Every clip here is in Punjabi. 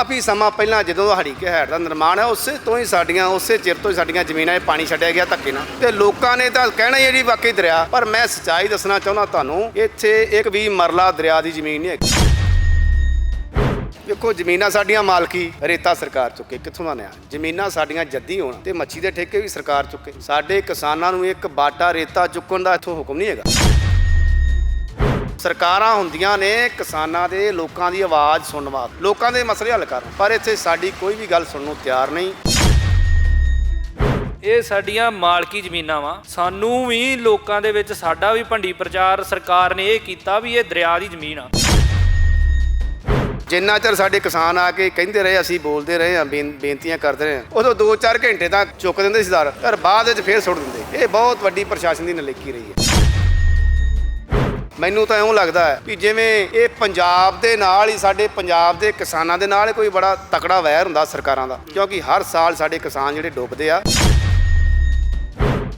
ਕਾਫੀ ਸਮਾਂ ਪਹਿਲਾਂ ਜਦੋਂ ਹੜੀ ਹਰੀਕੇ ਹੈਡ ਦਾ ਨਿਰਮਾਣ ਹੈ, ਉਸੇ ਤੋਂ ਹੀ ਸਾਡੀਆਂ, ਉਸੇ ਚਿਰ ਤੋਂ ਹੀ ਸਾਡੀਆਂ ਜ਼ਮੀਨਾਂ 'ਚ ਪਾਣੀ ਛੱਡਿਆ ਗਿਆ ਧੱਕੇ ਨਾਲ। ਤੇ ਲੋਕਾਂ ਨੇ ਤਾਂ ਕਹਿਣਾ ਹੀ ਹੈ ਜੀ ਵਾਕਈ ਦਰਿਆ, ਪਰ ਮੈਂ ਸੱਚਾਈ ਦੱਸਣਾ ਚਾਹੁੰਦਾ ਤੁਹਾਨੂੰ, ਇੱਥੇ ਇੱਕ ਵੀ ਮਰਲਾ ਦਰਿਆ ਦੀ ਜ਼ਮੀਨ ਨਹੀਂ ਹੈਗੀ। ਦੇਖੋ ਜ਼ਮੀਨਾਂ ਸਾਡੀਆਂ ਮਾਲਕੀ, ਰੇਤਾ ਸਰਕਾਰ ਚੁੱਕੇ, ਕਿੱਥੋਂ ਦਾ ਨਿਆ? ਜ਼ਮੀਨਾਂ ਸਾਡੀਆਂ ਜੱਦੀ ਹੋਣ ਤੇ ਮੱਛੀ ਦੇ ਠੇਕੇ ਵੀ ਸਰਕਾਰ ਚੁੱਕੇ। ਸਾਡੇ ਕਿਸਾਨਾਂ ਨੂੰ ਇੱਕ ਬਾਟਾ ਰੇਤਾ ਚੁੱਕਣ ਦਾ ਇੱਥੋਂ ਹੁਕਮ ਨਹੀਂ ਹੈਗਾ। ਸਰਕਾਰਾਂ ਹੁੰਦੀਆਂ ਨੇ ਕਿਸਾਨਾਂ ਦੇ ਲੋਕਾਂ ਦੀ ਆਵਾਜ਼ ਸੁਣਨ ਵਾਸਤੇ। ਲੋਕਾਂ ਦੇ ਮਸਲੇ ਹੱਲ ਕਰਨ। ਪਰ ਇੱਥੇ ਸਾਡੀ ਕੋਈ ਵੀ ਗੱਲ ਸੁਣਨ ਨੂੰ ਤਿਆਰ ਨਹੀਂ। ਇਹ ਸਾਡੀਆਂ ਮਾਲਕੀ ਜ਼ਮੀਨਾਂ ਵਾ। ਸਾਨੂੰ ਵੀ ਲੋਕਾਂ ਦੇ ਵਿੱਚ ਸਾਡਾ ਵੀ ਭੰਡੀ ਪ੍ਰਚਾਰ ਸਰਕਾਰ ਨੇ ਇਹ ਕੀਤਾ ਵੀ ਇਹ ਦਰਿਆ ਦੀ ਜ਼ਮੀਨ ਆ। ਜਿੰਨਾ ਚਿਰ ਸਾਡੇ ਕਿਸਾਨ ਆ ਕੇ ਕਹਿੰਦੇ ਰਹੇ ਅਸੀਂ ਬੋਲਦੇ ਰਹੇ ਬੇਨ- ਬੇਨਤੀਆਂ ਕਰਦੇ ਰਹੇ ਉਦੋਂ 2-4 ਘੰਟੇ ਤੱਕ ਚੁੱਕ ਦਿੰਦੇ ਸੀ ਦਰ। ਪਰ ਬਾਅਦ ਵਿੱਚ ਫੇਰ ਸੁੱਟ ਦਿੰਦੇ। ਇਹ ਬਹੁਤ ਵੱਡੀ ਪ੍ਰਸ਼ਾਸਨ ਦੀ ਨਲੇਕੀ ਰਹੀ ਹੈ। ਮੈਨੂੰ ਤਾਂ ਇਉਂ ਲੱਗਦਾ ਹੈ ਕਿ ਜਿਵੇਂ ਇਹ ਪੰਜਾਬ ਦੇ ਨਾਲ ਹੀ ਸਾਡੇ ਪੰਜਾਬ ਦੇ ਕਿਸਾਨਾਂ ਦੇ ਨਾਲ ਕੋਈ ਬੜਾ ਤਕੜਾ ਵੈਰ ਹੁੰਦਾ ਸਰਕਾਰਾਂ ਦਾ, ਕਿਉਂਕਿ ਹਰ ਸਾਲ ਸਾਡੇ ਕਿਸਾਨ ਜਿਹੜੇ ਡੁੱਬਦੇ ਆ।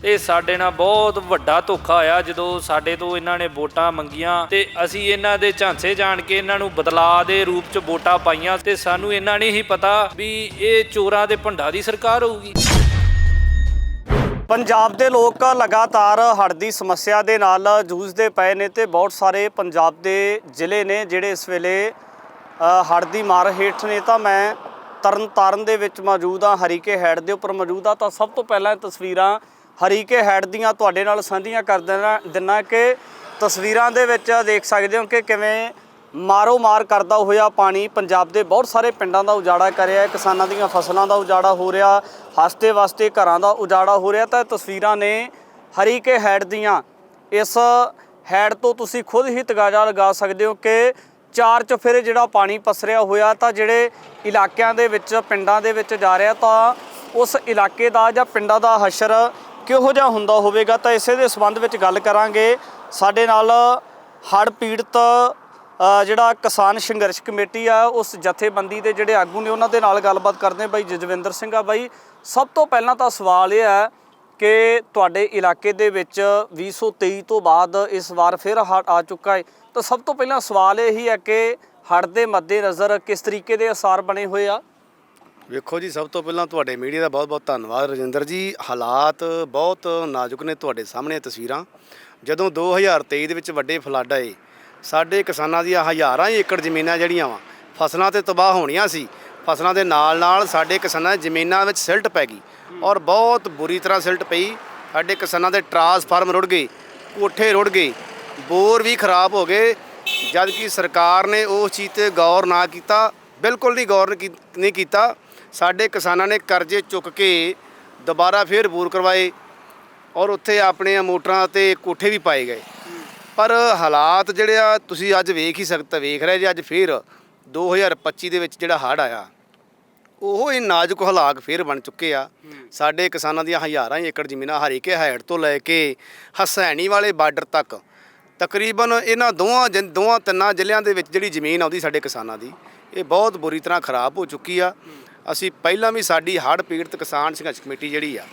ਇਹ ਸਾਡੇ ਨਾਲ ਬਹੁਤ ਵੱਡਾ ਧੋਖਾ ਹੋਇਆ ਜਦੋਂ ਸਾਡੇ ਤੋਂ ਇਹਨਾਂ ਨੇ ਵੋਟਾਂ ਮੰਗੀਆਂ ਤੇ ਅਸੀਂ ਇਹਨਾਂ ਦੇ ਝਾਂਸੇ ਜਾਣ ਕੇ ਇਹਨਾਂ ਨੂੰ ਬਦਲਾਅ ਦੇ ਰੂਪ ਚ ਵੋਟਾਂ ਪਾਈਆਂ ਤੇ ਸਾਨੂੰ ਇਹਨਾਂ ਨੇ ਹੀ ਪਤਾ ਵੀ ਇਹ ਚੋਰਾਂ ਦੇ ਭੰਡਾ ਦੀ ਸਰਕਾਰ ਹੋਊਗੀ। ਪੰਜਾਬ ਦੇ ਲੋਕ ਲਗਾਤਾਰ ਹੜ੍ਹ ਦੀ ਸਮੱਸਿਆ ਦੇ ਨਾਲ ਜੂਝਦੇ ਪਏ ਨੇ ਤੇ ਬਹੁਤ ਸਾਰੇ ਪੰਜਾਬ ਦੇ ਜ਼ਿਲ੍ਹੇ ਨੇ ਜਿਹੜੇ ਇਸ ਵੇਲੇ ਹੜ੍ਹ ਦੀ ਮਾਰ ਹੇਠ ਨੇ। ਤਾਂ ਮੈਂ ਤਰਨਤਾਰਨ ਦੇ ਵਿੱਚ ਮੌਜੂਦ ਹਾਂ, ਹਰੀਕੇ ਹੈਡ ਦੇ ਉੱਪਰ ਮੌਜੂਦ ਹਾਂ। ਤਾਂ ਸਭ ਤੋਂ ਪਹਿਲਾਂ ਤਸਵੀਰਾਂ ਹਰੀਕੇ ਹੈਡ ਦੀਆਂ ਤੁਹਾਡੇ ਨਾਲ ਸਾਂਝੀਆਂ ਕਰ ਦੇਣਾ ਦਿਨਾ ਕਿ ਤਸਵੀਰਾਂ ਦੇ ਵਿੱਚ ਦੇਖ ਸਕਦੇ ਹੋ ਕਿ ਕਿਵੇਂ ਮਾਰੋ ਮਾਰ ਕਰਦਾ ਹੋਇਆ ਪਾਣੀ ਪੰਜਾਬ ਦੇ ਬਹੁਤ ਸਾਰੇ ਪਿੰਡਾਂ ਦਾ ਉਜਾੜਾ ਕਰਿਆ ਹੈ। ਕਿਸਾਨਾਂ ਦੀਆਂ ਫਸਲਾਂ ਦਾ ਉਜਾੜਾ ਹੋ ਰਿਹਾ, ਹਸਤੇ ਵਸਤੇ ਘਰਾਂ ਦਾ ਉਜਾੜਾ ਹੋ ਰਿਹਾ। ਤਾਂ ਇਹ ਤਸਵੀਰਾਂ ਨੇ ਹਰੀਕੇ ਹੈਡ ਦੀਆਂ। ਇਸ ਹੈਡ ਤੋਂ ਤੁਸੀਂ ਖੁਦ ਹੀ ਤਗਾਜਾ ਲਗਾ ਸਕਦੇ ਹੋ ਕਿ ਚਾਰ ਚਫੇਰੇ ਜਿਹੜਾ ਪਾਣੀ ਪਸਰਿਆ ਹੋਇਆ, ਤਾਂ ਜਿਹੜੇ ਇਲਾਕਿਆਂ ਦੇ ਵਿੱਚ, ਪਿੰਡਾਂ ਦੇ ਵਿੱਚ ਜਾ ਰਿਹਾ, ਤਾਂ ਉਸ ਇਲਾਕੇ ਦਾ ਜਾਂ ਪਿੰਡਾਂ ਦਾ ਹਸ਼ਰ ਕਿਹੋ ਜਿਹਾ ਹੁੰਦਾ ਹੋਵੇਗਾ? ਤਾਂ ਇਸੇ ਦੇ ਸੰਬੰਧ ਵਿੱਚ ਗੱਲ ਕਰਾਂਗੇ। ਸਾਡੇ ਨਾਲ ਹੜ੍ਹ ਪੀੜਤ ਜਿਹੜਾ ਕਿਸਾਨ ਸੰਘਰਸ਼ ਕਮੇਟੀ ਆ, ਉਸ ਜਥੇਬੰਦੀ ਦੇ ਜਿਹੜੇ ਆਗੂ ਨੇ, ਉਹਨਾਂ ਦੇ ਨਾਲ ਗੱਲਬਾਤ ਕਰਦੇ ਬਾਈ ਜਜਵਿੰਦਰ ਸਿੰਘ ਆ। ਬਾਈ, ਸਭ ਤੋਂ ਪਹਿਲਾਂ ਤਾਂ ਸਵਾਲ ਇਹ ਹੈ ਕਿ ਤੁਹਾਡੇ ਇਲਾਕੇ ਦੇ ਵਿੱਚ 2023 ਤੋਂ ਬਾਅਦ ਇਸ ਵਾਰ ਫਿਰ ਹੜ੍ਹ ਆ ਚੁੱਕਾ ਹੈ। ਤਾਂ ਸਭ ਤੋਂ ਪਹਿਲਾਂ ਸਵਾਲ ਇਹ ਹੀ ਹੈ ਕਿ ਹੜ੍ਹ ਦੇ ਮੱਦੇਨਜ਼ਰ ਕਿਸ ਤਰੀਕੇ ਦੇ ਅਸਾਰ ਬਣੇ ਹੋਏ ਆ? ਵੇਖੋ ਜੀ, ਸਭ ਤੋਂ ਪਹਿਲਾਂ ਤੁਹਾਡੇ ਮੀਡੀਆ ਦਾ ਬਹੁਤ-ਬਹੁਤ ਧੰਨਵਾਦ। ਰਜਿੰਦਰ ਜੀ, ਹਾਲਾਤ ਬਹੁਤ ਨਾਜ਼ੁਕ ਨੇ ਤੁਹਾਡੇ ਸਾਹਮਣੇ ਤਸਵੀਰਾਂ। ਜਦੋਂ 2023 ਦੇ ਵਿੱਚ ਵੱਡੇ ਫਲੱਡ ਆਏ ਸਾਡੇ ਕਿਸਾਨਾਂ ਦੀਆਂ ਹਜ਼ਾਰਾਂ ਹੀ ਏਕੜ ਜ਼ਮੀਨਾਂ ਜਿਹੜੀਆਂ ਵਾ, ਫਸਲਾਂ ਤੇ ਤਬਾਹ ਹੋਣੀਆਂ ਸੀ। ਫਸਲਾਂ ਦੇ ਨਾਲ-ਨਾਲ ਸਾਡੇ ਕਿਸਾਨਾਂ ਦੀ ਜ਼ਮੀਨਾਂ ਵਿੱਚ ਸਿਲਟ ਪੈ ਗਈ ਔਰ ਬਹੁਤ ਬੁਰੀ ਤਰ੍ਹਾਂ ਸਿਲਟ ਪਈ। ਸਾਡੇ ਕਿਸਾਨਾਂ ਦੇ ਟਰਾਂਸਫਾਰਮ ਰੁੜ ਗਏ, ਕੋਠੇ ਰੁੜ ਗਏ, ਬੋਰ ਵੀ ਖਰਾਬ ਹੋ ਗਏ। ਜਦ ਕਿ ਸਰਕਾਰ ਨੇ ਉਸ ਚੀਜ਼ ਤੇ ਗੌਰ ਨਾ ਕੀਤਾ, ਬਿਲਕੁਲ ਨਹੀਂ ਗੌਰ ਨਹੀਂ ਕੀਤਾ। ਸਾਡੇ ਕਿਸਾਨਾਂ ਨੇ ਕਰਜ਼ੇ ਚੁੱਕ ਕੇ ਦੁਬਾਰਾ ਫੇਰ ਬੋਰ ਕਰਵਾਏ ਔਰ ਉੱਥੇ ਆਪਣੇ ਮੋਟਰਾਂ ਤੇ ਕੋਠੇ ਵੀ ਪਾਏ ਗਏ। ਪਰ ਹਾਲਾਤ ਜਿਹੜੇ ਆ, ਤੁਸੀਂ ਅੱਜ ਵੇਖ ਹੀ ਸਕਦੇ ਵੇਖ ਰਹੇ ਜੇ ਅੱਜ ਫੇਰ 2025 ਦੇ ਵਿੱਚ ਜਿਹੜਾ ਹੜ੍ਹ ਆਇਆ, ਉਹ ਹੀ ਨਾਜ਼ੁਕ ਹਾਲਾਤ ਫੇਰ ਬਣ ਚੁੱਕੇ ਆ। ਸਾਡੇ ਕਿਸਾਨਾਂ ਦੀਆਂ ਹਜ਼ਾਰਾਂ ਹੀ ਏਕੜ ਜ਼ਮੀਨਾਂ ਹਰੀਕੇ ਹੈਡ ਤੋਂ ਲੈ ਕੇ ਹਸੈਣੀ ਵਾਲੇ ਬਾਰਡਰ ਤੱਕ। ਤਕਰੀਬਨ ਇਹਨਾਂ ਦੋਵਾਂ ਜਿਨ- ਦੋਵਾਂ ਤਿੰਨਾਂ ਜ਼ਿਲ੍ਹਿਆਂ ਦੇ ਵਿੱਚ ਜਿਹੜੀ ਜ਼ਮੀਨ ਆਉਂਦੀ ਸਾਡੇ ਕਿਸਾਨਾਂ ਦੀ, ਇਹ ਬਹੁਤ ਬੁਰੀ ਤਰ੍ਹਾਂ ਖਰਾਬ ਹੋ ਚੁੱਕੀ ਆ। ਅਸੀਂ ਪਹਿਲਾਂ ਵੀ ਸਾਡੀ ਹੜ੍ਹ ਪੀੜਤ ਕਿਸਾਨ ਸੰਘਰਸ਼ ਕਮੇਟੀ ਜਿਹੜੀ ਆ,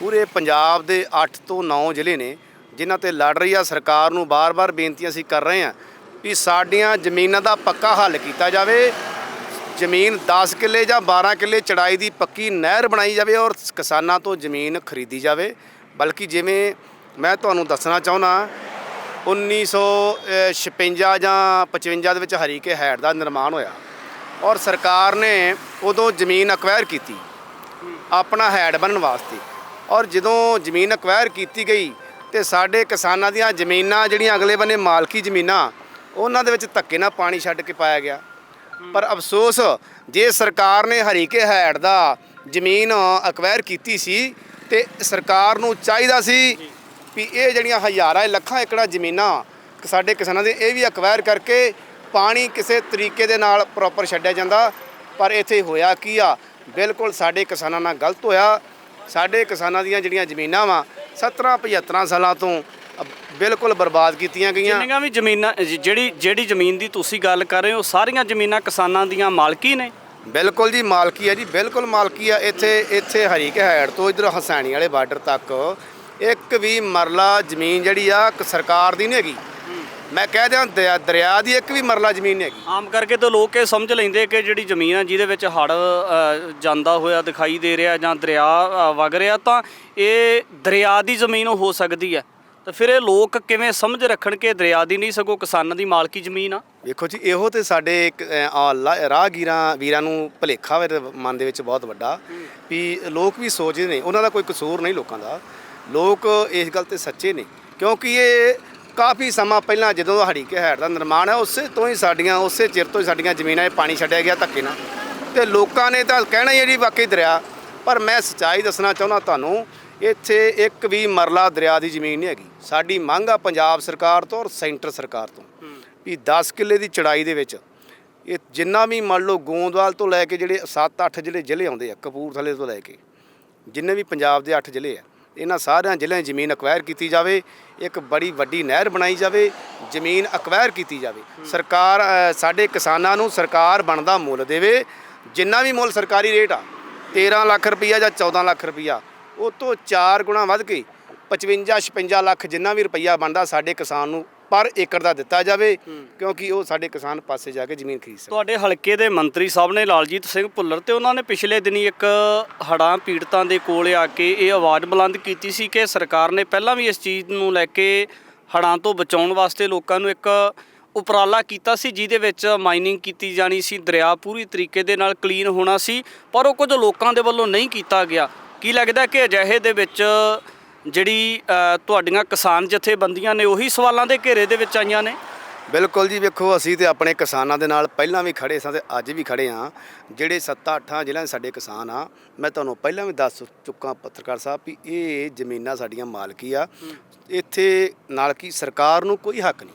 ਪੂਰੇ ਪੰਜਾਬ ਦੇ 8 ਤੋਂ 9 ਜ਼ਿਲ੍ਹੇ ਨੇ ਜਿਨ੍ਹਾਂ ਤੇ ਲੜ ਰਹੀ ਆ, ਸਰਕਾਰ ਨੂੰ ਬਾਰ-ਬਾਰ ਬੇਨਤੀਆਂ ਅਸੀਂ ਕਰ ਰਹੇ ਆ ਵੀ ਸਾਡੀਆਂ ਜ਼ਮੀਨਾਂ ਦਾ ਪੱਕਾ ਹੱਲ ਕੀਤਾ ਜਾਵੇ। ਜ਼ਮੀਨ 10 ਕਿੱਲੇ ਜਾਂ 12 ਕਿੱਲੇ ਚੜਾਈ ਦੀ ਪੱਕੀ ਨਹਿਰ ਬਣਾਈ ਜਾਵੇ ਔਰ ਕਿਸਾਨਾਂ ਤੋਂ ਜ਼ਮੀਨ ਖਰੀਦੀ ਜਾਵੇ। ਬਲਕਿ ਜਿਵੇਂ ਮੈਂ ਤੁਹਾਨੂੰ ਦੱਸਣਾ ਚਾਹੁੰਦਾ 1956 ਜਾਂ 55 ਦੇ ਵਿੱਚ ਹਰੀਕੇ ਹੈਡ ਦਾ ਨਿਰਮਾਣ ਹੋਇਆ ਔਰ ਸਰਕਾਰ ਨੇ ਉਦੋਂ ਜ਼ਮੀਨ ਅਕਵਾਇਰ ਕੀਤੀ, ਆਪਣਾ ਹੈਡ ਬਣਨ ਵਾਸਤੇ। ਔਰ ਜਦੋਂ ਜ਼ਮੀਨ ਅਕਵਾਇਰ ਕੀਤੀ ਗਈ ਤੇ ਸਾਡੇ ਕਿਸਾਨਾਂ ਦੀਆਂ ਜ਼ਮੀਨਾਂ ਜਿਹੜੀਆਂ ਅਗਲੇ ਬੰਨੇ ਮਾਲਕੀ ਜ਼ਮੀਨਾਂ, ਉਹਨਾਂ ਦੇ ਵਿੱਚ ਧੱਕੇ ਨਾਲ ਪਾਣੀ ਛੱਡ ਕੇ ਪਾਇਆ ਗਿਆ। ਪਰ ਅਫਸੋਸ, ਜੇ ਸਰਕਾਰ ਨੇ ਹਰੀਕੇ ਹੈਡ ਦਾ ਜ਼ਮੀਨ ਅਕਵਾਇਰ ਕੀਤੀ ਸੀ ਤੇ ਸਰਕਾਰ ਨੂੰ ਚਾਹੀਦਾ ਸੀ ਵੀ ਇਹ ਜਿਹੜੀਆਂ ਹਜ਼ਾਰਾਂ ਲੱਖਾਂ ਏਕੜਾਂ ਜ਼ਮੀਨਾਂ ਸਾਡੇ ਕਿਸਾਨਾਂ ਦੇ, ਇਹ ਵੀ ਅਕਵਾਇਰ ਕਰਕੇ ਪਾਣੀ ਕਿਸੇ ਤਰੀਕੇ ਦੇ ਨਾਲ ਪ੍ਰੋਪਰ ਛੱਡਿਆ ਜਾਂਦਾ। ਪਰ ਇੱਥੇ ਹੋਇਆ ਕੀ ਆ? ਬਿਲਕੁਲ ਸਾਡੇ ਕਿਸਾਨਾਂ ਨਾਲ ਗਲਤ ਹੋਇਆ। ਸਾਡੇ ਕਿਸਾਨਾਂ ਦੀਆਂ ਜਿਹੜੀਆਂ ਜ਼ਮੀਨਾਂ ਵਾ 17 75 ਸਾਲਾਂ ਤੋਂ ਬਿਲਕੁਲ ਬਰਬਾਦ ਕੀਤੀਆਂ ਗਈਆਂ। ਜਿੰਨੀਆਂ ਵੀ ਜ਼ਮੀਨਾਂ ਜਿਹੜੀ ਜਿਹੜੀ ਜ਼ਮੀਨ ਦੀ ਤੁਸੀਂ ਗੱਲ ਕਰ ਰਹੇ ਹੋ ਸਾਰੀਆਂ ਜ਼ਮੀਨਾਂ ਕਿਸਾਨਾਂ ਦੀਆਂ ਮਾਲਕੀ ਨੇ। ਬਿਲਕੁਲ ਜੀ ਮਾਲਕੀ ਹੈ ਜੀ ਬਿਲਕੁਲ ਮਾਲਕੀ ਆ ਇੱਥੇ ਇੱਥੇ ਹਰੀਕੇ ਹੈਡ ਤੋਂ ਇਧਰ ਹਸਾਣੀ ਵਾਲੇ ਬਾਰਡਰ ਤੱਕ ਇੱਕ ਵੀ ਮਰਲਾ ਜ਼ਮੀਨ ਜਿਹੜੀ ਆ ਸਰਕਾਰ ਦੀ ਨਹੀਂ ਹੈਗੀ। ਮੈਂ ਕਹਿ ਦਿਆਂ ਦਰਿਆ- ਦਰਿਆ ਦੀ ਇੱਕ ਵੀ ਮਰਲਾ ਜ਼ਮੀਨ ਨਹੀਂ ਹੈਗੀ। ਆਮ ਕਰਕੇ ਤਾਂ ਲੋਕ ਇਹ ਸਮਝ ਲੈਂਦੇ ਕਿ ਜਿਹੜੀ ਜ਼ਮੀਨ ਆ ਜਿਹਦੇ ਵਿੱਚ ਹੜ ਜਾਂਦਾ ਹੋਇਆ ਦਿਖਾਈ ਦੇ ਰਿਹਾ ਜਾਂ ਦਰਿਆ ਅ, ਵਗ ਰਿਹਾ ਤਾਂ ਇਹ ਦਰਿਆ ਦੀ ਜ਼ਮੀਨ ਹੋ ਸਕਦੀ ਹੈ। ਤਾਂ ਫਿਰ ਇਹ ਲੋਕ ਕਿਵੇਂ ਸਮਝ ਰੱਖਣ ਕਿ ਦਰਿਆ ਦੀ ਨਹੀਂ ਸਗੋਂ ਕਿਸਾਨਾਂ ਦੀ ਮਾਲਕੀ ਜ਼ਮੀਨ ਆ? ਵੇਖੋ ਜੀ ਇਹੋ ਤੇ ਸਾਡੇ ਇੱਕ ਅ, ਆ ਲਾ- ਰਾਹਗੀਰਾਂ ਵੀਰਾਂ ਨੂੰ ਭਲੇਖਾ ਵੇ ਮਨ ਦੇ ਵਿੱਚ ਬਹੁਤ ਵੱਡਾ ਵੀ ਲੋਕ ਵੀ ਸੋਚਦੇ ਨੇ। ਉਹਨਾਂ ਦਾ ਕੋਈ ਕਸੂਰ ਨਹੀਂ ਲੋਕਾਂ ਦਾ। ਲੋਕ ਇਸ ਗੱਲ ਤੇ ਸੱਚੇ ਨੇ। ਕਿਉਂਕਿ ਇਹ ਕਾਫੀ ਸਮਾਂ ਪਹਿਲਾਂ ਜਦੋਂ ਹੜੀ ਕੇ ਹੈਡ ਦਾ ਨਿਰਮਾਣ ਹੈ, ਉਸੇ ਤੋਂ ਹੀ ਸਾਡੀਆਂ, ਉਸੇ ਚਿਰ ਤੋਂ ਹੀ ਸਾਡੀਆਂ ਜ਼ਮੀਨਾਂ 'ਚ ਪਾਣੀ ਛੱਡਿਆ ਗਿਆ ਧੱਕੇ ਨਾਲ। ਤੇ ਲੋਕਾਂ ਨੇ ਤਾਂ ਕਹਿਣਾ ਹੀ ਹੈ ਵਾਕਈ ਦਰਿਆ, ਪਰ ਮੈਂ ਸੱਚਾਈ ਦੱਸਣਾ ਚਾਹੁੰਦਾ ਤੁਹਾਨੂੰ, ਇੱਥੇ ਇੱਕ ਵੀ ਮਰਲਾ ਦਰਿਆ ਦੀ ਜ਼ਮੀਨ ਨਹੀਂ ਹੈਗੀ। ਸਾਡੀ ਮੰਗ ਆ ਪੰਜਾਬ ਸਰਕਾਰ ਤੋਂ ਔਰ ਸੈਂਟਰ ਸਰਕਾਰ ਤੋਂ ਵੀ 10 ਕਿੱਲੇ ਦੀ ਚੜਾਈ ਦੇ ਵਿੱਚ ਇਹ ਜਿੰਨਾ ਵੀ ਮੰਨ ਲਓ ਗੋਂਦਵਾਲ ਤੋਂ ਲੈ ਕੇ ਜਿਹੜੇ 7-8 ਜਿਹੜੇ ਜ਼ਿਲ੍ਹੇ ਆਉਂਦੇ ਆ, ਕਪੂਰਥਲੇ ਤੋਂ ਲੈ ਕੇ, ਜਿੰਨੇ ਵੀ ਪੰਜਾਬ ਦੇ 8 ਜ਼ਿਲ੍ਹੇ ਆ, ਇਹਨਾਂ ਸਾਰਿਆਂ ਜ਼ਿਲ੍ਹਿਆਂ 'ਚ ਜ਼ਮੀਨ ਅਕਵਾਇਰ ਕੀਤੀ ਜਾਵੇ। ਇੱਕ ਬੜੀ ਵੱਡੀ ਨਹਿਰ ਬਣਾਈ ਜਾਵੇ ਜ਼ਮੀਨ ਅਕਵਾਇਰ ਕੀਤੀ ਜਾਵੇ। ਸਰਕਾਰ ਅ, ਸਾਡੇ ਕਿਸਾਨਾਂ ਨੂੰ ਸਰਕਾਰ ਬਣਦਾ ਮੁੱਲ ਦੇਵੇ ਜਿੰਨਾ ਵੀ ਮੁੱਲ ਸਰਕਾਰੀ ਰੇਟ ਆ 13 ਲੱਖ ਰੁਪਈਆ ਜਾਂ 14 ਲੱਖ ਰੁਪਈਆ ਉਹ ਤੋਂ 4 ਗੁਣਾ ਵੱਧ ਕੇ 55 56 ਲੱਖ ਜਿੰਨਾ ਵੀ ਰੁਪਈਆ ਬਣਦਾ ਸਾਡੇ ਕਿਸਾਨ ਨੂੰ ਪਰ ਏਕੜ ਦਾ ਦਿੱਤਾ ਜਾਵੇ ਕਿਉਂਕਿ ਉਹ ਸਾਡੇ ਕਿਸਾਨ ਪਾਸੇ ਜਾ ਕੇ ਜ਼ਮੀਨ ਖਰੀਦ ਸਕਣ ਤੁਹਾਡੇ ਹਲਕੇ ਦੇ ਮੰਤਰੀ ਸਾਹਿਬ ਨੇ ਲਾਲਜੀਤ ਸਿੰਘ ਭੁੱਲਰ ਤੇ ਉਹਨਾਂ ਨੇ ਪਿਛਲੇ ਦਿਨੀ ਇੱਕ ਹੜਾਂ ਪੀੜਤਾਂ ਦੇ ਕੋਲ ਆ ਕੇ ਇਹ ਆਵਾਜ਼ ਬੁਲੰਦ ਕੀਤੀ ਸੀ ਕਿ ਸਰਕਾਰ ਨੇ ਪਹਿਲਾਂ ਵੀ ਇਸ ਚੀਜ਼ ਨੂੰ ਲੈ ਕੇ ਹੜਾਂ ਤੋਂ ਬਚਾਉਣ ਵਾਸਤੇ ਲੋਕਾਂ ਨੂੰ ਇੱਕ ਉਪਰਾਲਾ ਕੀਤਾ ਸੀ ਜਿਹਦੇ ਵਿੱਚ ਮਾਈਨਿੰਗ ਕੀਤੀ ਜਾਣੀ ਸੀ ਦਰਿਆ ਪੂਰੀ ਤਰੀਕੇ ਦੇ ਨਾਲ ਕਲੀਨ ਹੋਣਾ ਸੀ ਪਰ ਉਹ ਕੁਝ ਲੋਕਾਂ ਦੇ ਵੱਲੋਂ ਨਹੀਂ ਕੀਤਾ ਗਿਆ। ਕੀ ਲੱਗਦਾ ਕਿ ਅਜਿਹੇ ਦੇ ਵਿੱਚ ਜਿਹੜੀ ਤੁਹਾਡੀਆਂ ਕਿਸਾਨ ਜਥੇਬੰਦੀਆਂ ਨੇ ਉਹੀ ਸਵਾਲਾਂ ਦੇ ਘੇਰੇ ਦੇ ਵਿੱਚ ਆਈਆਂ ਨੇ? ਬਿਲਕੁਲ ਜੀ ਵੇਖੋ ਅਸੀਂ ਤੇ ਆਪਣੇ ਕਿਸਾਨਾਂ ਦੇ ਨਾਲ ਪਹਿਲਾਂ ਵੀ ਖੜੇ ਸਾਂ ਤੇ ਅੱਜ ਵੀ ਖੜੇ ਆ। ਜਿਹੜੇ 7-8 ਜ਼ਿਲ੍ਹਿਆਂ ਦੇ ਸਾਡੇ ਕਿਸਾਨ ਆ ਮੈਂ ਤੁਹਾਨੂੰ ਪਹਿਲਾਂ ਵੀ ਦੱਸ ਚੁੱਕਾ ਪੱਤਰਕਾਰ ਸਾਹਿਬ ਵੀ ਇਹ ਜ਼ਮੀਨਾਂ ਸਾਡੀਆਂ ਮਾਲਕੀ ਆ। ਇੱਥੇ ਨਾਲ ਕੀ ਸਰਕਾਰ ਨੂੰ ਕੋਈ ਹੱਕ ਨਹੀਂ।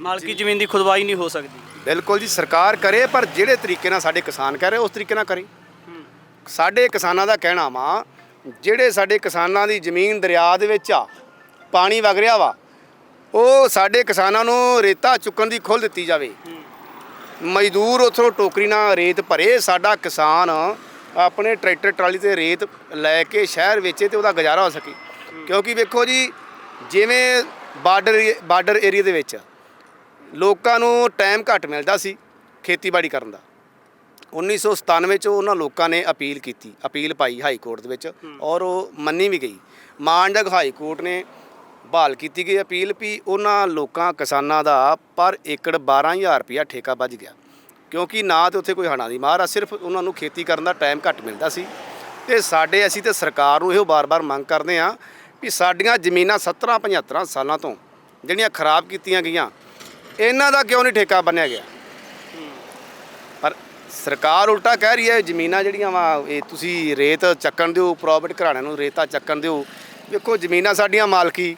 ਮਾਲਕੀ ਜ਼ਮੀਨ ਦੀ ਖੁਦਵਾਈ ਨਹੀਂ ਹੋ ਸਕਦੀ। ਬਿਲਕੁਲ ਜੀ ਸਰਕਾਰ ਕਰੇ ਪਰ ਜਿਹੜੇ ਤਰੀਕੇ ਨਾਲ ਸਾਡੇ ਕਿਸਾਨ ਕਹਿ ਰਹੇ ਉਸ ਤਰੀਕੇ ਨਾਲ ਕਰੇ। ਸਾਡੇ ਕਿਸਾਨਾਂ ਦਾ ਕਹਿਣਾ ਵਾ ਜਿਹੜੇ ਸਾਡੇ ਕਿਸਾਨਾਂ ਦੀ ਜ਼ਮੀਨ ਦਰਿਆ ਦੇ ਵਿੱਚ ਆ, ਪਾਣੀ ਵਗ ਰਿਹਾ ਵਾ, ਉਹ ਸਾਡੇ ਕਿਸਾਨਾਂ ਨੂੰ ਰੇਤਾ ਚੁੱਕਣ ਦੀ ਖੁੱਲ੍ਹ ਦਿੱਤੀ ਜਾਵੇ। ਮਜ਼ਦੂਰ ਉਥੋਂ ਟੋਕਰੀ ਨਾਲ ਰੇਤ ਭਰੇ, ਸਾਡਾ ਕਿਸਾਨ ਆਪਣੇ ਟਰੈਕਟਰ, ਟਰਾਲੀ ਤੇ ਰੇਤ ਲੈ ਕੇ ਸ਼ਹਿਰ ਵੇਚੇ ਤੇ ਉਹਦਾ ਗੁਜ਼ਾਰਾ ਹੋ ਸਕੇ। ਕਿਉਂਕਿ ਵੇਖੋ ਜੀ, ਜਿਵੇਂ ਬਾਰਡਰ ਬਾਰਡਰ ਏਰੀਆ ਦੇ ਵਿੱਚ ਲੋਕਾਂ ਨੂੰ ਟਾਈਮ ਘੱਟ ਮਿਲਦਾ ਸੀ ਖੇਤੀਬਾੜੀ ਕਰਨ ਦਾ। 1997 ਚ ਉਹਨਾਂ ਲੋਕਾਂ ਨੇ ਅਪੀਲ ਕੀਤੀ ਅਪੀਲ ਪਾਈ ਹਾਈ ਕੋਰਟ ਦੇ ਵਿੱਚ ਔਰ ਉਹ ਮੰਨੀ ਵੀ ਗਈ। ਮਾਨਯੋਗ ਹਾਈ ਕੋਰਟ ਨੇ ਬਹਾਲ ਕੀਤੀ ਗਈ ਅਪੀਲ ਵੀ ਉਹਨਾਂ ਲੋਕਾਂ ਕਿਸਾਨਾਂ ਦਾ ਪਰ ਏਕੜ 12000 ਰੁਪਇਆ ਠੇਕਾ ਵੱਜ ਗਿਆ। ਕਿਉਂਕਿ ਨਾ ਤੇ ਉੱਥੇ ਕੋਈ ਹਣਾ ਦੀ ਮਾਰ ਆ ਸਿਰਫ ਉਹਨਾਂ ਨੂੰ ਖੇਤੀ ਕਰਨ ਦਾ ਟਾਈਮ ਘੱਟ ਮਿਲਦਾ ਸੀ। ਤੇ ਸਾਡੇ ਅਸੀਂ ਤੇ ਸਰਕਾਰ ਨੂੰ ਇਹੋ ਬਾਰ-ਬਾਰ ਮੰਗ ਕਰਦੇ ਆ ਵੀ ਸਾਡੀਆਂ ਜ਼ਮੀਨਾਂ 17 75 ਸਾਲਾਂ ਤੋਂ ਜਿਹੜੀਆਂ ਖਰਾਬ ਕੀਤੀਆਂ ਗਈਆਂ ਇਹਨਾਂ ਦਾ ਕਿਉਂ ਨਹੀਂ ਠੇਕਾ ਬੰਨਿਆ ਗਿਆ? ਪਰ ਸਰਕਾਰ ਉਲਟਾ ਕਹਿ ਰਹੀ ਹੈ ਜ਼ਮੀਨਾਂ ਜਿਹੜੀਆਂ ਵਾ ਇਹ ਤੁਸੀਂ ਰੇਤ ਚੱਕਣ ਦਿਓ ਪ੍ਰਾਈਵੇਟ ਘਰਾਣਿਆਂ ਨੂੰ ਰੇਤਾ ਚੱਕਣ ਦਿਓ। ਵੇਖੋ ਜ਼ਮੀਨਾਂ ਸਾਡੀਆਂ ਮਾਲਕੀ